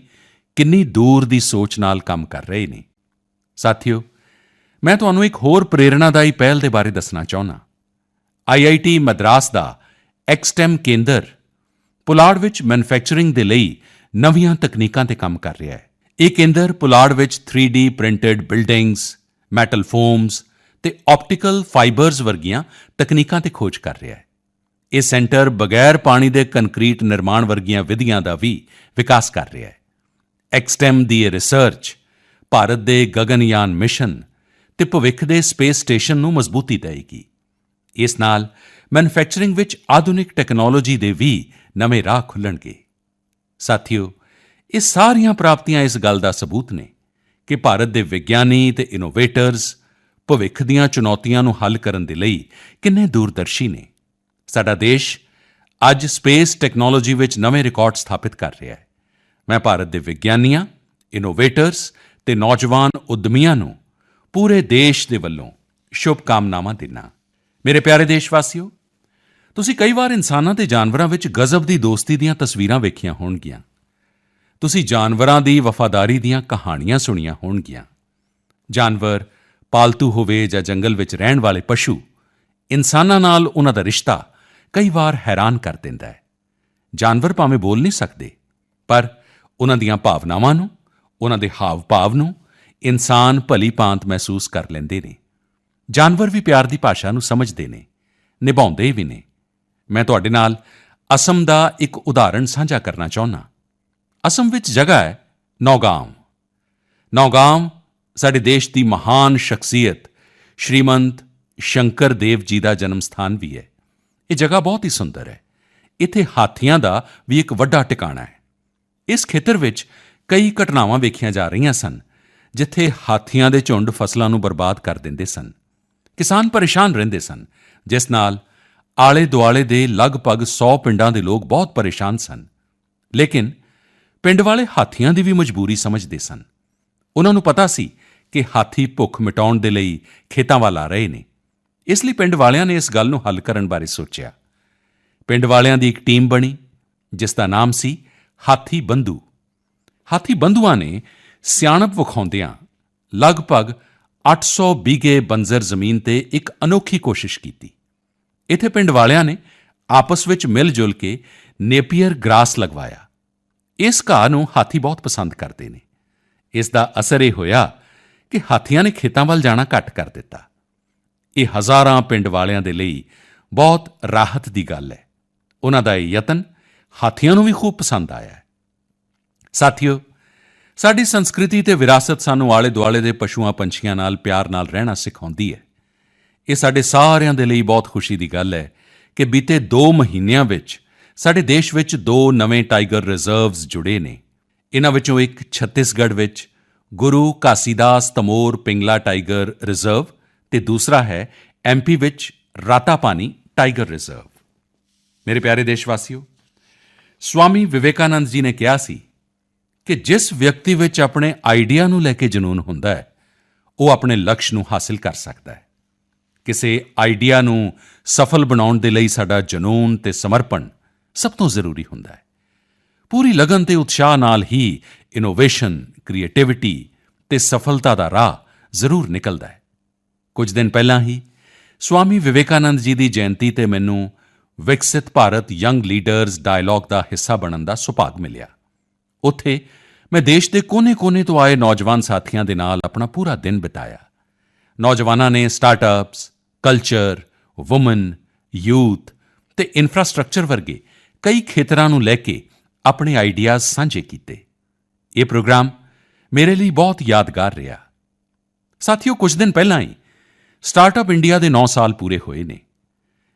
[SPEAKER 1] ਕਿੰਨੀ ਦੂਰ ਦੀ ਸੋਚ ਨਾਲ ਕੰਮ ਕਰ ਰਹੇ ਨੇ। ਸਾਥੀਓ, ਮੈਂ ਤੁਹਾਨੂੰ ਇੱਕ ਹੋਰ ਪ੍ਰੇਰਣਾਦਾਈ ਪਹਿਲ ਦੇ ਬਾਰੇ ਦੱਸਣਾ ਚਾਹੁੰਦਾ। ਆਈਆਈਟੀ ਮਦਰਾਸ ਦਾ ਐਕਸਟੈਮ ਕੇਂਦਰ ਪੁਲਾੜ ਵਿੱਚ ਮੈਨੂਫੈਕਚਰਿੰਗ ਦੇ ਲਈ ਨਵੀਆਂ ਤਕਨੀਕਾਂ ਤੇ ਕੰਮ ਕਰ ਰਿਹਾ ਹੈ। ਇਹ ਕੇਂਦਰ ਪੁਲਾੜ ਵਿੱਚ 3D printed buildings metal foams ਤੇ ਆਪਟੀਕਲ ਫਾਈਬਰਸ ਵਰਗੀਆਂ ਤਕਨੀਕਾਂ ਤੇ ਖੋਜ ਕਰ ਰਿਹਾ ਹੈ। ਇਹ ਸੈਂਟਰ ਬਗੈਰ ਪਾਣੀ ਦੇ ਕੰਕਰੀਟ ਨਿਰਮਾਣ ਵਰਗੀਆਂ ਵਿਧੀਆਂ ਦਾ ਵੀ ਵਿਕਾਸ ਕਰ ਰਿਹਾ ਹੈ। ਐਕਸਟੈਮ ਦੀ ਇਹ ਰਿਸਰਚ ਭਾਰਤ ਦੇ ਗਗਨਯਾਨ ਮਿਸ਼ਨ ਤੇ ਭਵਿੱਖ ਦੇ ਸਪੇਸ ਸਟੇਸ਼ਨ ਨੂੰ ਮਜ਼ਬੂਤੀ ਦੇਵੇਗੀ। ਇਸ ਨਾਲ ਮੈਨੂਫੈਕਚਰਿੰਗ ਵਿੱਚ ਆਧੁਨਿਕ ਟੈਕਨੋਲੋਜੀ ਦੇ ਵੀ ਨਵੇਂ ਰਾਹ ਖੁੱਲਣਗੇ। ਸਾਥੀਓ, ਇਹ ਸਾਰੀਆਂ ਪ੍ਰਾਪਤੀਆਂ ਇਸ ਗੱਲ ਦਾ ਸਬੂਤ ਨੇ ਕਿ ਭਾਰਤ ਦੇ ਵਿਗਿਆਨੀ ਤੇ ਇਨੋਵੇਟਰਸ ਭਵਿੱਖ ਦੀਆਂ ਚੁਣੌਤੀਆਂ ਨੂੰ ਹੱਲ ਕਰਨ ਦੇ ਲਈ ਕਿੰਨੇ ਦੂਰਦਰਸ਼ੀ ਨੇ। ਸਾਡਾ ਦੇਸ਼ ਅੱਜ ਸਪੇਸ ਟੈਕਨੋਲੋਜੀ ਵਿੱਚ ਨਵੇਂ ਰਿਕਾਰਡ ਸਥਾਪਿਤ ਕਰ ਰਿਹਾ ਹੈ। ਮੈਂ ਭਾਰਤ ਦੇ ਵਿਗਿਆਨੀਆਂ ਇਨੋਵੇਟਰਸ ਤੇ ਨੌਜਵਾਨ ਉਦਮੀਆਂ ਨੂੰ ਪੂਰੇ ਦੇਸ਼ ਦੇ ਵੱਲੋਂ ਸ਼ੁਭ ਕਾਮਨਾਵਾਂ ਦਿੰਦਾ ਮੇਰੇ ਪਿਆਰੇ ਦੇਸ਼ਵਾਸੀਓ ਤੁਸੀਂ ਕਈ ਵਾਰ ਇਨਸਾਨਾਂ ਤੇ ਜਾਨਵਰਾਂ ਵਿੱਚ ਗਜ਼ਬ ਦੀ ਦੋਸਤੀ ਦੀਆਂ ਤਸਵੀਰਾਂ ਵੇਖੀਆਂ ਹੋਣਗੀਆਂ। ਤੁਸੀਂ ਜਾਨਵਰਾਂ ਦੀ ਵਫਾਦਾਰੀ ਦੀਆਂ ਕਹਾਣੀਆਂ ਸੁਣੀਆਂ ਹੋਣਗੀਆਂ। ਜਾਨਵਰ ਪਾਲਤੂ ਹੋਵੇ ਜਾਂ ਜੰਗਲ ਵਿੱਚ ਰਹਿਣ ਵਾਲੇ ਪਸ਼ੂ, ਇਨਸਾਨਾਂ ਨਾਲ ਉਹਨਾਂ ਦਾ ਰਿਸ਼ਤਾ ਕਈ ਵਾਰ ਹੈਰਾਨ ਕਰ ਦਿੰਦਾ ਹੈ। ਜਾਨਵਰ ਭਾਵੇਂ ਬੋਲ ਨਹੀਂ ਸਕਦੇ, ਪਰ ਉਹਨਾਂ ਦੀਆਂ ਭਾਵਨਾਵਾਂ ਨੂੰ, ਉਹਨਾਂ ਦੇ ਹਾਵ-ਭਾਵ ਨੂੰ ਇਨਸਾਨ ਭਲੀ ਭਾਂਤ ਮਹਿਸੂਸ ਕਰ ਲੈਂਦੇ ਨੇ। ਜਾਨਵਰ ਵੀ ਪਿਆਰ ਦੀ ਭਾਸ਼ਾ ਨੂੰ ਸਮਝਦੇ ਨੇ, ਨਿਭਾਉਂਦੇ ਵੀ ਨੇ। ਮੈਂ ਤੁਹਾਡੇ ਨਾਲ ਅਸਮ ਦਾ ਇੱਕ ਉਦਾਹਰਣ ਸਾਂਝਾ ਕਰਨਾ ਚਾਹੁੰਦਾ। ਅਸਮ ਵਿੱਚ ਜਗ੍ਹਾ ਹੈ ਨੌਗਾਮ। ਨੌਗਾਂਵ ਸਾਡੇ ਦੇਸ਼ ਦੀ ਮਹਾਨ ਸ਼ਖਸੀਅਤ ਸ਼੍ਰੀਮੰਤ ਸ਼ੰਕਰ ਦੇਵ ਜੀ ਦਾ ਜਨਮ ਸਥਾਨ ਵੀ ਹੈ। ਇਹ ਜਗ੍ਹਾ ਬਹੁਤ ਹੀ ਸੁੰਦਰ ਹੈ। ਇੱਥੇ ਹਾਥੀਆਂ ਦਾ ਵੀ ਇੱਕ ਵੱਡਾ ਟਿਕਾਣਾ ਹੈ। ਇਸ ਖੇਤਰ ਵਿੱਚ ਕਈ ਘਟਨਾਵਾਂ ਵੇਖੀਆਂ ਜਾ ਰਹੀਆਂ ਸਨ, ਜਿੱਥੇ ਹਾਥੀਆਂ ਦੇ ਝੁੰਡ ਫਸਲਾਂ ਨੂੰ ਬਰਬਾਦ ਕਰ ਦਿੰਦੇ ਸਨ। ਕਿਸਾਨ ਪਰੇਸ਼ਾਨ ਰਹਿੰਦੇ ਸਨ, ਜਿਸ ਨਾਲ ਆਲੇ ਦੁਆਲੇ ਦੇ ਲਗਭਗ 100 ਪਿੰਡਾਂ ਦੇ ਲੋਕ ਬਹੁਤ ਪਰੇਸ਼ਾਨ ਸਨ। ਲੇਕਿਨ ਪਿੰਡ ਵਾਲੇ ਹਾਥੀਆਂ ਦੀ ਵੀ ਮਜਬੂਰੀ ਸਮਝਦੇ ਸਨ। ਉਹਨਾਂ ਨੂੰ ਪਤਾ ਸੀ ਕਿ ਹਾਥੀ ਭੁੱਖ ਮਿਟਾਉਣ ਦੇ ਲਈ ਖੇਤਾਂ ਵੱਲ ਆ ਰਹੇ ਨੇ। ਇਸ ਲਈ ਪਿੰਡ ਵਾਲਿਆਂ ਨੇ ਇਸ ਗੱਲ ਨੂੰ ਹੱਲ ਕਰਨ ਬਾਰੇ ਸੋਚਿਆ। ਪਿੰਡ ਵਾਲਿਆਂ ਦੀ ਇੱਕ ਟੀਮ ਬਣੀ, ਜਿਸ ਦਾ ਨਾਮ ਸੀ ਹਾਥੀ ਬੰਧੂ। ਹਾਥੀ ਬੰਧੂਆਂ ਨੇ ਸਿਆਣਪ ਵਿਖਾਉਂਦਿਆਂ ਲਗਭਗ 800 ਬੀਗੇ ਬੰਜ਼ਰ ਜ਼ਮੀਨ ਤੇ ਇੱਕ ਅਨੋਖੀ ਕੋਸ਼ਿਸ਼ ਕੀਤੀ। ਇੱਥੇ ਪਿੰਡ ਵਾਲਿਆਂ ਨੇ ਆਪਸ ਵਿੱਚ ਮਿਲ ਜੁਲ ਕੇ ਨੇਪੀਅਰ ਗ੍ਰਾਸ ਲਗਵਾਇਆ। ਇਸ ਘਾਹ ਨੂੰ ਹਾਥੀ ਬਹੁਤ ਪਸੰਦ ਕਰਦੇ ਨੇ। ਇਸ ਦਾ ਅਸਰ ਇਹ ਹੋਇਆ ਕਿ ਹਾਥੀਆਂ ਨੇ ਖੇਤਾਂ ਵੱਲ ਜਾਣਾ ਘੱਟ ਕਰ ਦਿੱਤਾ। ਇਹ ਹਜ਼ਾਰਾਂ ਪਿੰਡ ਵਾਲਿਆਂ ਦੇ ਲਈ ਬਹੁਤ ਰਾਹਤ ਦੀ ਗੱਲ ਹੈ। ਉਹਨਾਂ ਦਾ ਇਹ ਯਤਨ ਹਾਥੀਆਂ ਨੂੰ ਵੀ ਖੂਬ ਪਸੰਦ ਆਇਆ ਹੈ। ਸਾਥੀਓ, ਸਾਡੀ ਸੰਸਕ੍ਰਿਤੀ ਤੇ ਵਿਰਾਸਤ ਸਾਨੂੰ ਆਲੇ ਦੁਆਲੇ ਦੇ ਪਸ਼ੂਆਂ ਪੰਛੀਆਂ ਨਾਲ ਪਿਆਰ ਨਾਲ ਰਹਿਣਾ ਸਿਖਾਉਂਦੀ ਹੈ। ਇਹ ਸਾਡੇ ਸਾਰਿਆਂ ਦੇ ਲਈ ਬਹੁਤ ਖੁਸ਼ੀ ਦੀ ਗੱਲ ਹੈ ਕਿ ਬੀਤੇ 2 ਮਹੀਨਿਆਂ ਵਿੱਚ ਸਾਡੇ ਦੇਸ਼ ਵਿੱਚ ਦੋ ਨਵੇਂ ਟਾਈਗਰ ਰਿਜ਼ਰਵਸ ਜੁੜੇ ਨੇ। ਇਹਨਾਂ ਵਿੱਚੋਂ ਇੱਕ ਛੱਤੀਸਗੜ੍ਹ ਵਿੱਚ ਗੁਰੂ ਕਾਸੀਦਾਸ ਤਮੋਰ ਪਿੰਗਲਾ ਟਾਈਗਰ ਰਿਜ਼ਰਵ ਤੇ ਦੂਸਰਾ ਹੈ ਐਮਪੀ ਵਿੱਚ ਰਾਤਾਪਾਨੀ ਟਾਈਗਰ ਰਿਜ਼ਰਵ। ਮੇਰੇ ਪਿਆਰੇ ਦੇਸ਼ਵਾਸੀਓ, ਸਵਾਮੀ ਵਿਵੇਕਾਨੰਦ ਜੀ ਨੇ ਕਿਹਾ ਸੀ ਕਿ ਜਿਸ ਵਿਅਕਤੀ ਵਿੱਚ ਆਪਣੇ ਆਈਡੀਆ ਨੂੰ ਲੈ ਕੇ ਜਨੂਨ ਹੁੰਦਾ ਹੈ, ਉਹ ਆਪਣੇ ਲਕਸ਼ ਨੂੰ ਹਾਸਲ ਕਰ ਸਕਦਾ ਹੈ। ਕਿਸੇ ਆਈਡੀਆ ਨੂੰ ਸਫਲ ਬਣਾਉਣ ਦੇ ਲਈ ਸਾਡਾ ਜਨੂਨ ਤੇ ਸਮਰਪਣ ਸਭ ਤੋਂ ਜ਼ਰੂਰੀ ਹੁੰਦਾ ਹੈ। ਪੂਰੀ ਲਗਨ ਤੇ ਉਤਸ਼ਾਹ ਨਾਲ ਹੀ ਇਨੋਵੇਸ਼ਨ ਕ੍ਰੀਏਟੀਵਿਟੀ ਤੇ ਸਫਲਤਾ ਦਾ ਰਾਹ ਜ਼ਰੂਰ ਨਿਕਲਦਾ ਹੈ। ਕੁਝ ਦਿਨ ਪਹਿਲਾਂ ਹੀ ਸਵਾਮੀ ਵਿਵੇਕਾਨੰਦ ਜੀ ਦੀ ਜਯੰਤੀ ਤੇ ਮੈਨੂੰ Viksit Bharat young leaders dialogue ਦਾ ਹਿੱਸਾ ਬਣਨ ਦਾ ਸੁਭਾਗ ਮਿਲਿਆ। ਉੱਥੇ ਮੈਂ ਦੇਸ਼ ਦੇ ਕੋਨੇ-ਕੋਨੇ ਤੋਂ ਆਏ ਨੌਜਵਾਨ ਸਾਥੀਆਂ ਦੇ ਨਾਲ ਆਪਣਾ ਪੂਰਾ ਦਿਨ ਬਿਤਾਇਆ। ਨੌਜਵਾਨਾਂ ਨੇ ਸਟਾਰਟਅਪਸ ਕਲਚਰ ਔਮਨ ਯੂਥ ਤੇ ਇਨਫਰਾਸਟ੍ਰਕਚਰ ਵਰਗੇ ਕਈ ਖੇਤਰਾਂ ਨੂੰ ਲੈ ਕੇ ਆਪਣੇ ਆਈਡੀਆਜ਼ ਸਾਂਝੇ ਕੀਤੇ। ਇਹ ਪ੍ਰੋਗਰਾਮ ਮੇਰੇ ਲਈ ਬਹੁਤ ਯਾਦਗਾਰ ਰਿਹਾ। ਸਾਥੀਓ, ਕੁਝ ਦਿਨ ਪਹਿਲਾਂ ਹੀ ਸਟਾਰਟਅਪ ਇੰਡੀਆ ਦੇ 9 ਸਾਲ ਪੂਰੇ ਹੋਏ ਨੇ।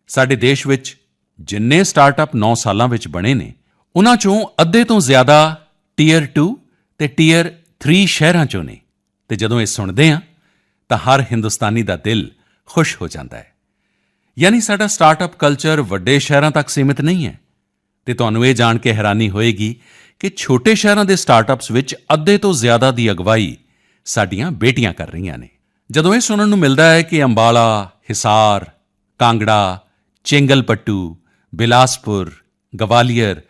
[SPEAKER 1] ਸਾਡੇ ਦੇਸ਼ ਵਿੱਚ ਜਿੰਨੇ ਸਟਾਰਟਅਪ 9 ਸਾਲਾਂ ਵਿੱਚ ਬਣੇ ਨੇ, ਉਹਨਾਂ ਚੋਂ ਅੱਧੇ ਤੋਂ ਜ਼ਿਆਦਾ ਟੀਅਰ 2 ਤੇ ਟੀਅਰ 3 ਸ਼ਹਿਰਾਂ ਚੋਂ ਨੇ। ਤੇ ਜਦੋਂ ਇਹ ਸੁਣਦੇ ਹਾਂ, ਤਾਂ ਹਰ ਹਿੰਦੁਸਤਾਨੀ ਦਾ ਦਿਲ ਖੁਸ਼ ਹੋ ਜਾਂਦਾ ਹੈ। ਯਾਨੀ ਸਾਡਾ ਸਟਾਰਟਅਪ ਕਲਚਰ ਵੱਡੇ ਸ਼ਹਿਰਾਂ ਤੱਕ ਸੀਮਿਤ ਨਹੀਂ ਹੈ ਤੇ ਤੁਹਾਨੂੰ ਇਹ ਜਾਣ ਕੇ ਹੈਰਾਨੀ ਹੋਏਗੀ ਕਿ ਛੋਟੇ ਸ਼ਹਿਰਾਂ ਦੇ ਸਟਾਰਟਅਪਸ ਵਿੱਚ ਅੱਧੇ ਤੋਂ ਜ਼ਿਆਦਾ ਦੀ ਅਗਵਾਈ ਸਾਡੀਆਂ ਬੇਟੀਆਂ ਕਰ ਰਹੀਆਂ ਨੇ। ਜਦੋਂ ਇਹ ਸੁਣਨ ਨੂੰ ਮਿਲਦਾ ਹੈ ਕਿ ਅੰਬਾਲਾ, ਹਿਸਾਰ, ਕਾਂਗੜਾ, ਚੇਂਗਲਪੱਟੂ, ਬਿਲਾਸਪੁਰ, ਗਵਾਲੀਅਰ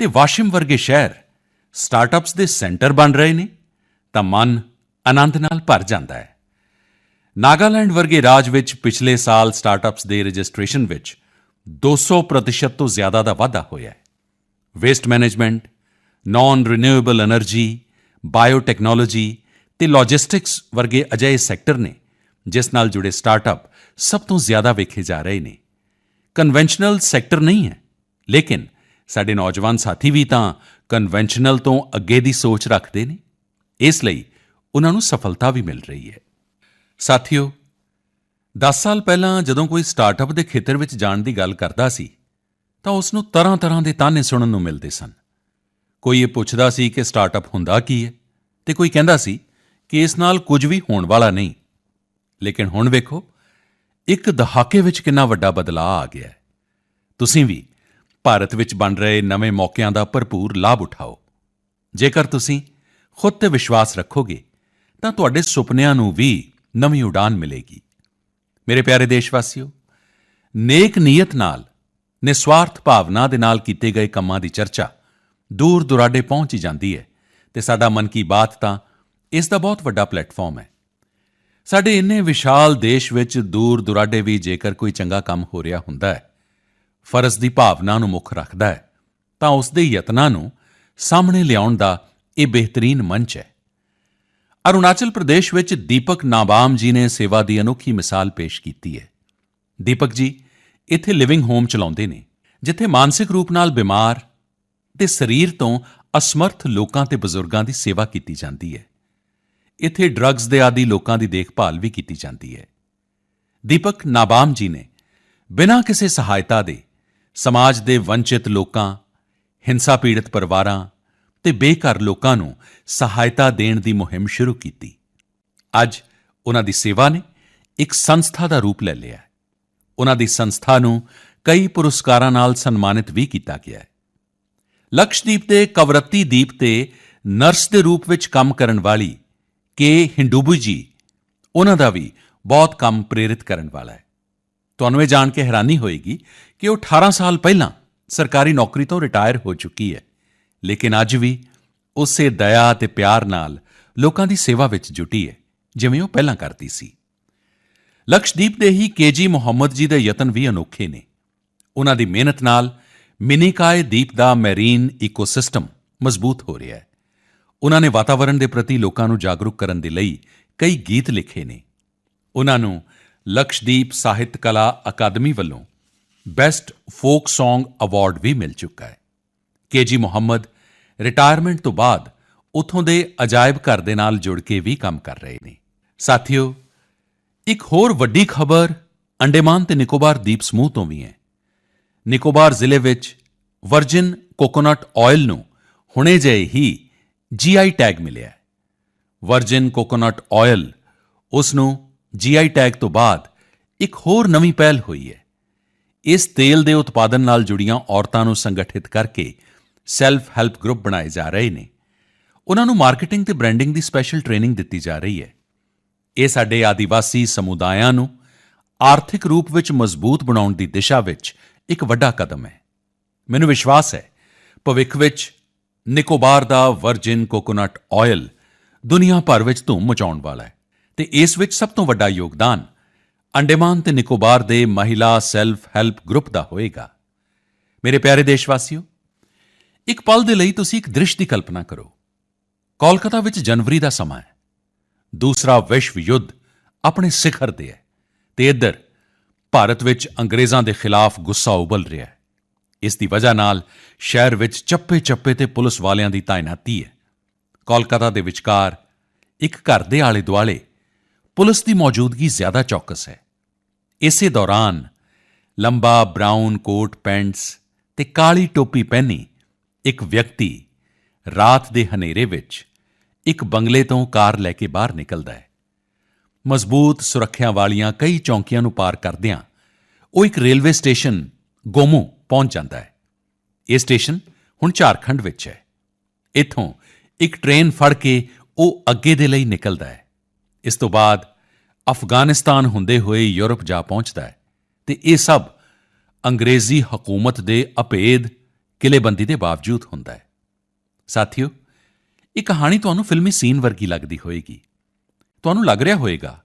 [SPEAKER 1] ਤੇ ਵਾਸ਼ਿਮ ਵਰਗੇ ਸ਼ਹਿਰ ਸਟਾਰਟਅਪਸ ਦੇ ਸੈਂਟਰ ਬਣ ਰਹੇ ਨੇ ਤਾਂ ਮਨ ਆਨੰਦ ਨਾਲ ਭਰ ਜਾਂਦਾ ਹੈ। ਨਾਗਾਲੈਂਡ ਵਰਗੇ ਰਾਜ ਵਿੱਚ ਪਿਛਲੇ ਸਾਲ ਸਟਾਰਟਅਪਸ ਦੇ ਰਜਿਸਟ੍ਰੇਸ਼ਨ ਵਿੱਚ 200% ਤੋਂ ਜ਼ਿਆਦਾ ਦਾ ਵਾਧਾ ਹੋਇਆ ਹੈ। Waste management non renewable energy biotechnology ਤੇ ਲੌਜਿਸਟਿਕਸ ਵਰਗੇ ਅਜਿਹੇ ਸੈਕਟਰ ਨੇ, ਜਿਸ ਨਾਲ ਜੁੜੇ ਸਟਾਰਟਅਪ ਸਭ ਤੋਂ ਜ਼ਿਆਦਾ ਵੇਖੇ ਜਾ ਰਹੇ ਨੇ। ਕਨਵੈਨਸ਼ਨਲ ਸੈਕਟਰ ਨਹੀਂ ਹੈ, ਲੇਕਿਨ ਸਾਡੇ ਨੌਜਵਾਨ ਸਾਥੀ ਵੀ ਤਾਂ ਕਨਵੈਂਸ਼ਨਲ ਤੋਂ ਅੱਗੇ ਦੀ ਸੋਚ ਰੱਖਦੇ ਨੇ। ਇਸ ਲਈ ਉਹਨਾਂ ਨੂੰ ਸਫਲਤਾ ਵੀ ਮਿਲ ਰਹੀ ਹੈ। ਸਾਥੀਓ 10 ਸਾਲ ਪਹਿਲਾਂ ਜਦੋਂ ਕੋਈ ਸਟਾਰਟਅਪ ਦੇ ਖੇਤਰ ਵਿੱਚ ਜਾਣ ਦੀ ਗੱਲ ਕਰਦਾ ਸੀ, ਤਾਂ ਉਸ ਨੂੰ ਤਰ੍ਹਾਂ-ਤਰ੍ਹਾਂ ਦੇ ਤਾਨੇ ਸੁਣਨ ਨੂੰ ਮਿਲਦੇ ਸਨ। ਕੋਈ ਇਹ ਪੁੱਛਦਾ ਸੀ ਕਿ ਸਟਾਰਟਅਪ ਹੁੰਦਾ ਕੀ ਹੈ, ਤੇ ਕੋਈ ਕਹਿੰਦਾ ਸੀ ਕਿ ਇਸ ਨਾਲ ਕੁਝ ਵੀ ਹੋਣ ਵਾਲਾ ਨਹੀਂ। ਲੇਕਿਨ ਹੁਣ ਵੇਖੋ, ਇੱਕ ਦਹਾਕੇ ਵਿੱਚ ਕਿੰਨਾ ਵੱਡਾ ਬਦਲਾਅ ਆ ਗਿਆ ਹੈ। ਤੁਸੀਂ ਵੀ ਭਾਰਤ ਵਿੱਚ ਬਣ ਰਹੇ ਨਵੇਂ ਮੌਕਿਆਂ ਦਾ ਭਰਪੂਰ ਲਾਭ ਉਠਾਓ। ਜੇਕਰ ਤੁਸੀਂ ਖੁਦ ਤੇ ਵਿਸ਼ਵਾਸ ਰੱਖੋਗੇ, ਤਾਂ ਤੁਹਾਡੇ ਸੁਪਨਿਆਂ ਨੂੰ ਵੀ ਨਵੀਂ ਉਡਾਨ ਮਿਲੇਗੀ। ਮੇਰੇ ਪਿਆਰੇ ਦੇਸ਼ਵਾਸੀਓ, ਨੇਕ ਨੀਅਤ ਨਾਲ ਨਿਸਵਾਰਥ ਭਾਵਨਾ ਦੇ ਨਾਲ ਕੀਤੇ ਗਏ ਕੰਮਾਂ ਦੀ ਚਰਚਾ ਦੂਰ ਦੁਰਾਡੇ ਪਹੁੰਚ ਹੀ ਜਾਂਦੀ ਹੈ ਤੇ ਸਾਡਾ ਮਨ ਕੀ ਬਾਤ ਤਾਂ ਇਸ ਦਾ ਬਹੁਤ ਵੱਡਾ ਪਲੇਟਫਾਰਮ ਹੈ। ਸਾਡੇ ਇੰਨੇ ਵਿਸ਼ਾਲ ਦੇਸ਼ ਵਿੱਚ ਦੂਰ ਦੁਰਾਡੇ ਵੀ ਜੇਕਰ ਕੋਈ ਚੰਗਾ ਕੰਮ ਹੋ ਰਿਹਾ ਹੁੰਦਾ ਹੈ, ਫਰਜ਼ ਦੀ ਭਾਵਨਾ ਨੂੰ ਮੁੱਖ ਰੱਖਦਾ ਹੈ, ਤਾਂ ਉਸ ਦੇ ਯਤਨਾਂ ਨੂੰ ਸਾਹਮਣੇ ਲਿਆਉਣ ਦਾ ਇਹ ਬਿਹਤਰੀਨ ਮੰਚ ਹੈ। ਅਰੁਣਾਚਲ ਪ੍ਰਦੇਸ਼ ਵਿੱਚ ਦੀਪਕ ਨਾਬਾਮ ਜੀ ਨੇ ਸੇਵਾ ਦੀ ਅਨੋਖੀ ਮਿਸਾਲ ਪੇਸ਼ ਕੀਤੀ ਹੈ। ਦੀਪਕ ਜੀ ਇੱਥੇ ਲਿਵਿੰਗ ਹੋਮ ਚਲਾਉਂਦੇ ਨੇ, ਜਿੱਥੇ ਮਾਨਸਿਕ ਰੂਪ ਨਾਲ ਬਿਮਾਰ ਤੇ ਸਰੀਰ ਤੋਂ ਅਸਮਰਥ ਲੋਕਾਂ ਤੇ ਬਜ਼ੁਰਗਾਂ ਦੀ ਸੇਵਾ ਕੀਤੀ ਜਾਂਦੀ ਹੈ। ਇੱਥੇ ਡਰੱਗਸ ਦੇ ਆਦੀ ਲੋਕਾਂ ਦੀ ਦੇਖਭਾਲ ਵੀ ਕੀਤੀ ਜਾਂਦੀ ਹੈ। ਦੀਪਕ ਨਾਬਾਮ ਜੀ ਨੇ ਬਿਨਾਂ ਕਿਸੇ ਸਹਾਇਤਾ ਦੇ ਸਮਾਜ ਦੇ ਵੰਚਿਤ ਲੋਕਾਂ, ਹਿੰਸਾ ਪੀੜਤ ਪਰਿਵਾਰਾਂ ਤੇ ਬੇਘਰ ਲੋਕਾਂ ਨੂੰ ਸਹਾਇਤਾ ਦੇਣ ਦੀ ਮੁਹਿੰਮ ਸ਼ੁਰੂ ਕੀਤੀ। ਅੱਜ ਉਹਨਾਂ ਦੀ ਸੇਵਾ ਨੇ ਇੱਕ ਸੰਸਥਾ ਦਾ ਰੂਪ ਲੈ ਲਿਆ ਹੈ। ਉਹਨਾਂ ਦੀ ਸੰਸਥਾ ਨੂੰ ਕਈ ਪੁਰਸਕਾਰਾਂ ਨਾਲ ਸਨਮਾਨਿਤ ਵੀ ਕੀਤਾ ਗਿਆ ਹੈ। ਲਕਸ਼ਦੀਪ ਦੇ ਕਵਰੱਤੀ ਦੀਪ ਤੇ ਨਰਸ ਦੇ ਰੂਪ ਵਿੱਚ ਕੰਮ ਕਰਨ ਵਾਲੀ ਕੇ ਹਿੰਡੂਬੂ ਜੀ ਉਹਨਾਂ ਦਾ ਵੀ ਬਹੁਤ ਕੰਮ ਪ੍ਰੇਰਿਤ ਕਰਨ ਵਾਲਾ ਹੈ। ਤੁਹਾਨੂੰ ਇਹ ਜਾਣ ਕੇ ਹੈਰਾਨੀ ਹੋਏਗੀ ਕਿ ਉਹ 18 ਸਾਲ ਪਹਿਲਾਂ ਸਰਕਾਰੀ ਨੌਕਰੀ ਤੋਂ ਰਿਟਾਇਰ ਹੋ ਚੁੱਕੀ ਹੈ। ਲੇਕਿਨ ਅੱਜ ਵੀ ਉਸੇ ਦਇਆ ਤੇ ਪਿਆਰ ਨਾਲ ਲੋਕਾਂ ਦੀ ਸੇਵਾ ਵਿੱਚ ਜੁਟੀ ਹੈ, ਜਿਵੇਂ ਉਹ ਪਹਿਲਾਂ ਕਰਦੀ ਸੀ। ਲਕਸ਼ਦੀਪ ਦੇ ਹੀ ਕੇਜੀ ਮੁਹੰਮਦ ਜੀ ਦੇ ਯਤਨ ਵੀ ਅਨੋਖੇ ਨੇ। ਉਹਨਾਂ ਦੀ ਮਿਹਨਤ ਨਾਲ ਮਿਨੀਕਾਏ ਦੀਪ ਦਾ ਮੈਰੀਨ ਇਕੋਸਿਸਟਮ ਮਜ਼ਬੂਤ ਹੋ ਰਿਹਾ ਹੈ। ਉਹਨਾਂ ਨੇ ਵਾਤਾਵਰਣ ਦੇ ਪ੍ਰਤੀ ਲੋਕਾਂ ਨੂੰ ਜਾਗਰੂਕ ਕਰਨ ਦੇ ਲਈ ਕਈ ਗੀਤ ਲਿਖੇ ਨੇ। ਉਹਨਾਂ ਨੂੰ ਲਕਸ਼ਦੀਪ ਸਾਹਿਤ ਕਲਾ ਅਕਾਦਮੀ ਵੱਲੋਂ ਬੈਸਟ ਫੋਕ Song ਅਵਾਰਡ ਵੀ ਮਿਲ ਚੁੱਕਾ ਹੈ। ਕੇਜੀ ਮੁਹੰਮਦ ਰਿਟਾਇਰਮੈਂਟ ਤੋਂ ਬਾਅਦ ਉਥੋਂ ਦੇ ਅਜਾਇਬ ਘਰ ਦੇ ਨਾਲ ਜੁੜ ਕੇ ਵੀ ਕੰਮ ਕਰ ਰਹੇ ਨੇ। ਸਾਥੀਓ, ਇੱਕ ਹੋਰ ਵੱਡੀ ਖਬਰ ਅੰਡੇਮਾਨ ਤੇ ਨਿਕੋਬਾਰ ਦੀਪ ਸਮੂਹ ਤੋਂ ਵੀ ਹੈ। ਨਿਕੋਬਾਰ ਜ਼ਿਲ੍ਹੇ ਵਿੱਚ ਵਰਜਿਨ ਕੋਕੋਨਟ ਆਇਲ ਨੂੰ ਹੁਣੇ ਜਿਹੇ ਹੀ ਜੀਆਈ ਟੈਗ ਮਿਲਿਆ ਹੈ। ਵਰਜਿਨ ਕੋਕੋਨਟ ਆਇਲ ਉਸ ਨੂੰ ਜੀਆਈ ਟੈਗ ਤੋਂ ਬਾਅਦ ਇੱਕ ਹੋਰ ਨਵੀਂ ਪਹਿਲ ਹੋਈ ਹੈ। ਇਸ ਤੇਲ ਦੇ ਉਤਪਾਦਨ ਨਾਲ ਜੁੜੀਆਂ ਔਰਤਾਂ ਨੂੰ ਸੰਗਠਿਤ ਕਰਕੇ ਸੈਲਫ ਹੈਲਪ ਗਰੁੱਪ ਬਣਾਏ ਜਾ ਰਹੇ ਨੇ। ਉਹਨਾਂ ਨੂੰ ਮਾਰਕੀਟਿੰਗ ਤੇ ਬ੍ਰਾਂਡਿੰਗ ਦੀ ਸਪੈਸ਼ਲ ਟ੍ਰੇਨਿੰਗ ਦਿੱਤੀ ਜਾ ਰਹੀ ਹੈ। ਇਹ ਸਾਡੇ ਆਦੀਵਾਸੀ ਸਮੁਦਾਇਆਂ ਨੂੰ ਆਰਥਿਕ ਰੂਪ ਵਿੱਚ ਮਜ਼ਬੂਤ ਬਣਾਉਣ ਦੀ ਦਿਸ਼ਾ ਵਿੱਚ ਇੱਕ ਵੱਡਾ ਕਦਮ ਹੈ। ਮੈਨੂੰ ਵਿਸ਼ਵਾਸ ਹੈ, ਭਵਿੱਖ ਵਿੱਚ ਨਿਕੋਬਾਰ ਦਾ ਵਰਜਿਨ ਕੋਕੋਨਟ ਆਇਲ ਦੁਨੀਆ ਭਰ ਵਿੱਚ ਧੂਮ ਮਚਾਉਣ ਵਾਲਾ ਹੈ ਤੇ ਇਸ ਵਿੱਚ ਸਭ ਤੋਂ ਵੱਡਾ ਯੋਗਦਾਨ ਅੰਡੇਮਾਨ ਤੇ ਨਿਕੋਬਾਰ ਦੇ ਮਹਿਲਾ ਸੈਲਫ ਹੈਲਪ ਗਰੁੱਪ ਦਾ ਹੋਏਗਾ। ਮੇਰੇ ਪਿਆਰੇ ਦੇਸ਼ਵਾਸੀਓ ਇੱਕ ਪਲ ਦੇ ਲਈ ਤੁਸੀਂ ਇੱਕ ਦ੍ਰਿਸ਼ ਦੀ ਕਲਪਨਾ ਕਰੋ। ਕੋਲਕਾਤਾ ਵਿੱਚ ਜਨਵਰੀ ਦਾ ਸਮਾਂ ਹੈ। ਦੂਸਰਾ ਵਿਸ਼ਵ ਯੁੱਧ ਆਪਣੇ ਸਿਖਰ ਤੇ ਹੈ ਤੇ ਇੱਧਰ ਭਾਰਤ ਵਿੱਚ ਅੰਗਰੇਜ਼ਾਂ ਦੇ ਖਿਲਾਫ ਗੁੱਸਾ ਉਬਲ ਰਿਹਾ ਹੈ। ਇਸ ਦੀ ਵਜ੍ਹਾ ਨਾਲ ਸ਼ਹਿਰ ਵਿੱਚ ਚੱਪੇ-ਚੱਪੇ ਤੇ ਪੁਲਿਸ ਵਾਲਿਆਂ ਦੀ ਤਾਇਨਾਤੀ ਹੈ। ਕੋਲਕਾਤਾ ਦੇ ਵਿਚਕਾਰ ਇੱਕ ਘਰ ਦੇ ਆਲੇ-ਦੁਆਲੇ ਪੁਲਿਸ ਦੀ ਮੌਜੂਦਗੀ ਜ਼ਿਆਦਾ ਚੌਕਸ ਹੈ। ਇਸੇ ਦੌਰਾਨ ਲੰਬਾ ਬ੍ਰਾਊਨ ਕੋਟ ਪੈਂਟਸ ਤੇ ਕਾਲੀ ਟੋਪੀ ਪਹਿਨੀ ਇੱਕ ਵਿਅਕਤੀ ਰਾਤ ਦੇ ਹਨੇਰੇ ਵਿੱਚ ਇੱਕ ਬੰਗਲੇ ਤੋਂ ਕਾਰ ਲੈ ਕੇ ਬਾਹਰ ਨਿਕਲਦਾ ਹੈ। ਮਜ਼ਬੂਤ ਸੁਰੱਖਿਆ ਵਾਲੀਆਂ ਕਈ ਚੌਂਕੀਆਂ ਨੂੰ ਪਾਰ ਕਰਦਿਆਂ ਉਹ ਇੱਕ ਰੇਲਵੇ ਸਟੇਸ਼ਨ ਗੋਮੋ ਪਹੁੰਚ ਜਾਂਦਾ ਹੈ। ਇਹ ਸਟੇਸ਼ਨ ਹੁਣ ਝਾਰਖੰਡ ਵਿੱਚ ਹੈ। ਇੱਥੋਂ ਇੱਕ ਟ੍ਰੇਨ ਫੜ ਕੇ ਉਹ ਅੱਗੇ ਦੇ ਲਈ ਨਿਕਲਦਾ ਹੈ। ਇਸ ਤੋਂ ਬਾਅਦ ਅਫਗਾਨਿਸਤਾਨ ਹੁੰਦੇ ਹੋਏ ਯੂਰਪ ਜਾ ਪਹੁੰਚਦਾ ਹੈ ਤੇ ਇਹ ਸਭ ਅੰਗਰੇਜ਼ੀ ਹਕੂਮਤ ਦੇ ਅਪੇਧ ਕਿਲੇਬੰਦੀ ਦੇ ਬਾਵਜੂਦ ਹੁੰਦਾ ਹੈ। ਸਾਥੀਓ, ਇਹ ਕਹਾਣੀ ਤੁਹਾਨੂੰ ਫਿਲਮੀ ਸੀਨ ਵਰਗੀ ਲੱਗਦੀ ਹੋਏਗੀ। ਤੁਹਾਨੂੰ ਲੱਗ ਰਿਹਾ ਹੋਏਗਾ,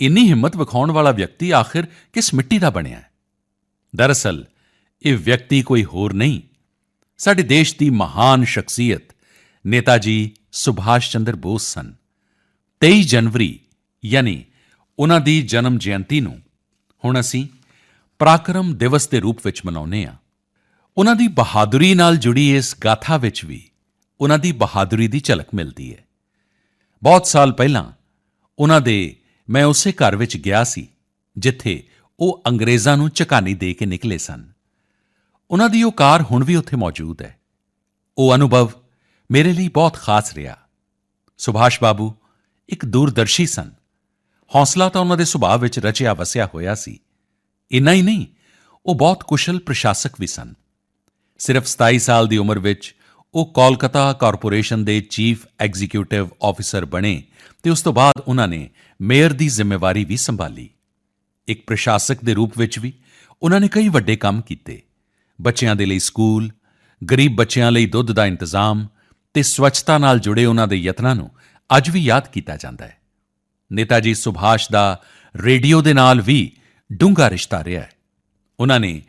[SPEAKER 1] ਇੰਨੀ ਹਿੰਮਤ ਵਿਖਾਉਣ ਵਾਲਾ ਵਿਅਕਤੀ ਆਖਿਰ ਕਿਸ ਮਿੱਟੀ ਦਾ ਬਣਿਆ ਹੈ? ਦਰਅਸਲ, ਇਹ ਵਿਅਕਤੀ ਕੋਈ ਹੋਰ ਨਹੀਂ, ਸਾਡੇ ਦੇਸ਼ ਦੀ ਮਹਾਨ ਸ਼ਖਸੀਅਤ ਨੇਤਾ ਜੀ ਸੁਭਾਸ਼ ਚੰਦਰ ਬੋਸ ਸਨ। 23 ਜਨਵਰੀ, ਯਾਨੀ ਉਹਨਾਂ ਦੀ ਜਨਮ ਜਯੰਤੀ ਨੂੰ ਹੁਣ ਅਸੀਂ ਪਰਾਕਰਮ ਦਿਵਸ ਦੇ ਰੂਪ ਵਿੱਚ ਮਨਾਉਂਦੇ ਹਾਂ। ਉਹਨਾਂ ਦੀ ਬਹਾਦਰੀ ਨਾਲ ਜੁੜੀ ਇਸ ਗਾਥਾ ਵਿੱਚ ਵੀ ਉਹਨਾਂ ਦੀ ਬਹਾਦਰੀ ਦੀ ਝਲਕ ਮਿਲਦੀ ਹੈ। ਬਹੁਤ ਸਾਲ ਪਹਿਲਾਂ ਉਹਨਾਂ ਦੇ ਮੈਂ ਉਸੇ ਘਰ ਵਿੱਚ ਗਿਆ ਸੀ, ਜਿੱਥੇ ਉਹ ਅੰਗਰੇਜ਼ਾਂ ਨੂੰ ਝਕਾਨੀ ਦੇ ਕੇ ਨਿਕਲੇ ਸਨ। ਉਹਨਾਂ ਦੀ ਉਹ ਕਾਰ ਹੁਣ ਵੀ ਉੱਥੇ ਮੌਜੂਦ ਹੈ। ਉਹ ਅਨੁਭਵ ਮੇਰੇ ਲਈ ਬਹੁਤ ਖਾਸ ਰਿਹਾ। ਸੁਭਾਸ਼ ਬਾਬੂ ਇੱਕ ਦੂਰਦਰਸ਼ੀ ਸਨ। ਹੌਸਲਾ ਤਾਂ ਉਹਨਾਂ ਦੇ ਸੁਭਾਅ ਵਿੱਚ ਰਚਿਆ ਵਸਿਆ ਹੋਇਆ ਸੀ। ਇੰਨਾ ਹੀ ਨਹੀਂ, ਉਹ ਬਹੁਤ ਕੁਸ਼ਲ ਪ੍ਰਸ਼ਾਸਕ ਵੀ ਸਨ। ਸਿਰਫ 27 ਸਾਲ ਦੀ ਉਮਰ ਵਿੱਚ ਉਹ ਕੋਲਕਾਤਾ ਕਾਰਪੋਰੇਸ਼ਨ ਦੇ ਚੀਫ ਐਗਜ਼ੀਕਿਊਟਿਵ ਆਫੀਸਰ ਬਣੇ ਤੇ ਉਸ ਤੋਂ ਬਾਅਦ ਉਹਨਾਂ ਨੇ ਮੇਅਰ ਦੀ ਜ਼ਿੰਮੇਵਾਰੀ ਵੀ ਸੰਭਾਲੀ। ਇੱਕ ਪ੍ਰਸ਼ਾਸਕ ਦੇ ਰੂਪ ਵਿੱਚ ਵੀ ਉਹਨਾਂ ਨੇ ਕਈ ਵੱਡੇ ਕੰਮ ਕੀਤੇ। ਬੱਚਿਆਂ ਦੇ ਲਈ ਸਕੂਲ, ਗਰੀਬ ਬੱਚਿਆਂ ਲਈ ਦੁੱਧ ਦਾ ਇੰਤਜ਼ਾਮ ਤੇ ਸਵੱਛਤਾ ਨਾਲ ਜੁੜੇ ਉਹਨਾਂ ਦੇ ਯਤਨਾਂ ਨੂੰ ਅੱਜ ਵੀ ਯਾਦ ਕੀਤਾ ਜਾਂਦਾ ਹੈ। ਨੇਤਾ ਜੀ ਸੁਭਾਸ਼ ਦਾ ਰੇਡੀਓ ਦੇ ਨਾਲ ਵੀ ਡੂੰਘਾ ਰਿਸ਼ਤਾ ਰਿਹਾ ਹੈ। ਉਹਨਾਂ ਨੇ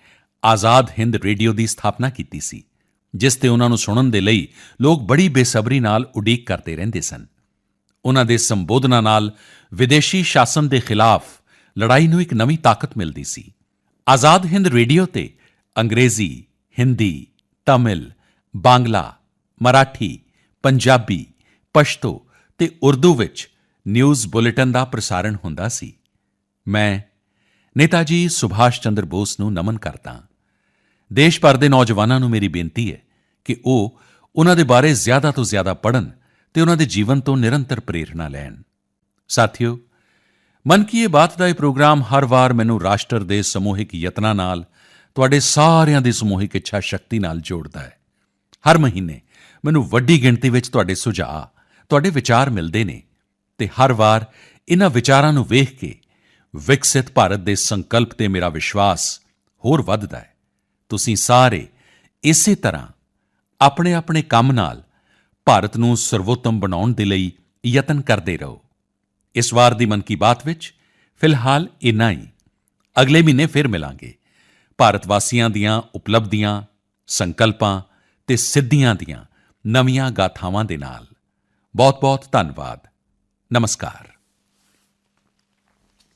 [SPEAKER 1] ਆਜ਼ਾਦ ਹਿੰਦ ਰੇਡੀਓ ਦੀ ਸਥਾਪਨਾ ਕੀਤੀ ਸੀ, ਜਿਸ ਤੇ ਉਹਨਾਂ ਨੂੰ ਸੁਣਨ ਦੇ ਲਈ ਲੋਕ ਬੜੀ ਬੇਸਬਰੀ ਨਾਲ ਉਡੀਕ ਕਰਦੇ ਰਹਿੰਦੇ ਸਨ। ਉਹਨਾਂ ਦੇ ਸੰਬੋਧਨਾਂ ਨਾਲ ਵਿਦੇਸ਼ੀ ਸ਼ਾਸਨ ਦੇ ਖਿਲਾਫ ਲੜਾਈ ਨੂੰ ਇੱਕ ਨਵੀਂ ਤਾਕਤ ਮਿਲਦੀ ਸੀ। ਆਜ਼ਾਦ ਹਿੰਦ ਰੇਡੀਓ ਤੇ ਅੰਗਰੇਜ਼ੀ, ਹਿੰਦੀ, ਤਮਿਲ, ਬਾਂਗਲਾ, ਮਰਾਠੀ, ਪੰਜਾਬੀ, ਪਸ਼ਤੋ ਤੇ ਉਰਦੂ ਵਿੱਚ ਨਿਊਜ਼ ਬੁਲੇਟਿਨ ਦਾ ਪ੍ਰਸਾਰਣ ਹੁੰਦਾ ਸੀ। ਮੈਂ ਨੇਤਾ ਜੀ ਸੁਭਾਸ਼ ਚੰਦਰ ਬੋਸ ਨੂੰ ਨਮਨ ਕਰਦਾ ਹਾਂ। ਦੇਸ਼ ਭਰ ਦੇ ਨੌਜਵਾਨਾਂ ਨੂੰ ਮੇਰੀ ਬੇਨਤੀ ਹੈ ਕਿ ਉਹ ਉਹਨਾਂ ਦੇ ਬਾਰੇ ਜ਼ਿਆਦਾ ਤੋਂ ਜ਼ਿਆਦਾ ਪੜ੍ਹਨ ਤੇ ਉਹਨਾਂ ਦੇ ਜੀਵਨ ਤੋਂ ਨਿਰੰਤਰ ਪ੍ਰੇਰਣਾ ਲੈਣ। ਸਾਥੀਓ, ਮਨ ਕੀ ਇਹ ਬਾਤ ਦਾ ਇਹ ਪ੍ਰੋਗਰਾਮ ਹਰ ਵਾਰ ਮੈਨੂੰ ਰਾਸ਼ਟਰ ਦੇ ਸਮੂਹਿਕ ਯਤਨਾਂ ਨਾਲ, ਤੁਹਾਡੇ ਸਾਰਿਆਂ ਦੀ ਸਮੂਹਿਕ ਇੱਛਾ ਸ਼ਕਤੀ ਨਾਲ ਜੋੜਦਾ ਹੈ। ਹਰ ਮਹੀਨੇ ਮੈਨੂੰ ਵੱਡੀ ਗਿਣਤੀ ਵਿੱਚ ਤੁਹਾਡੇ ਸੁਝਾਅ, ਤੁਹਾਡੇ ਵਿਚਾਰ ਮਿਲਦੇ ਨੇ ਤੇ ਹਰ ਵਾਰ ਇਹਨਾਂ ਵਿਚਾਰਾਂ ਨੂੰ ਵੇਖ ਕੇ ਵਿਕਸਿਤ ਭਾਰਤ ਦੇ ਸੰਕਲਪ ਤੇ ਮੇਰਾ ਵਿਸ਼ਵਾਸ ਹੋਰ ਵੱਧਦਾ ਹੈ। ਤੁਸੀਂ ਸਾਰੇ ਇਸੇ ਤਰ੍ਹਾਂ ਆਪਣੇ ਆਪਣੇ ਕੰਮ ਨਾਲ ਭਾਰਤ ਨੂੰ ਸਰਵੋਤਮ ਬਣਾਉਣ ਦੇ ਲਈ ਯਤਨ ਕਰਦੇ ਰਹੋ। ਇਸ ਵਾਰ ਦੀ ਮਨ ਕੀ ਬਾਤ ਵਿੱਚ ਫਿਲਹਾਲ ਇੰਨਾ ਹੀ। ਅਗਲੇ ਮਹੀਨੇ ਫਿਰ ਮਿਲਾਂਗੇ। ਭਾਰਤ ਵਾਸੀਆਂ ਦੀਆਂ ਉਪਲਬਧੀਆਂ, ਸੰਕਲਪਾਂ ਤੇ ਸਿੱਧੀਆਂ ਦੀਆਂ ਨਵੀਆਂ ਗਾਥਾਵਾਂ ਦੇ ਨਾਲ। ਬਹੁਤ ਬਹੁਤ ਧੰਨਵਾਦ। ਨਮਸਕਾਰ।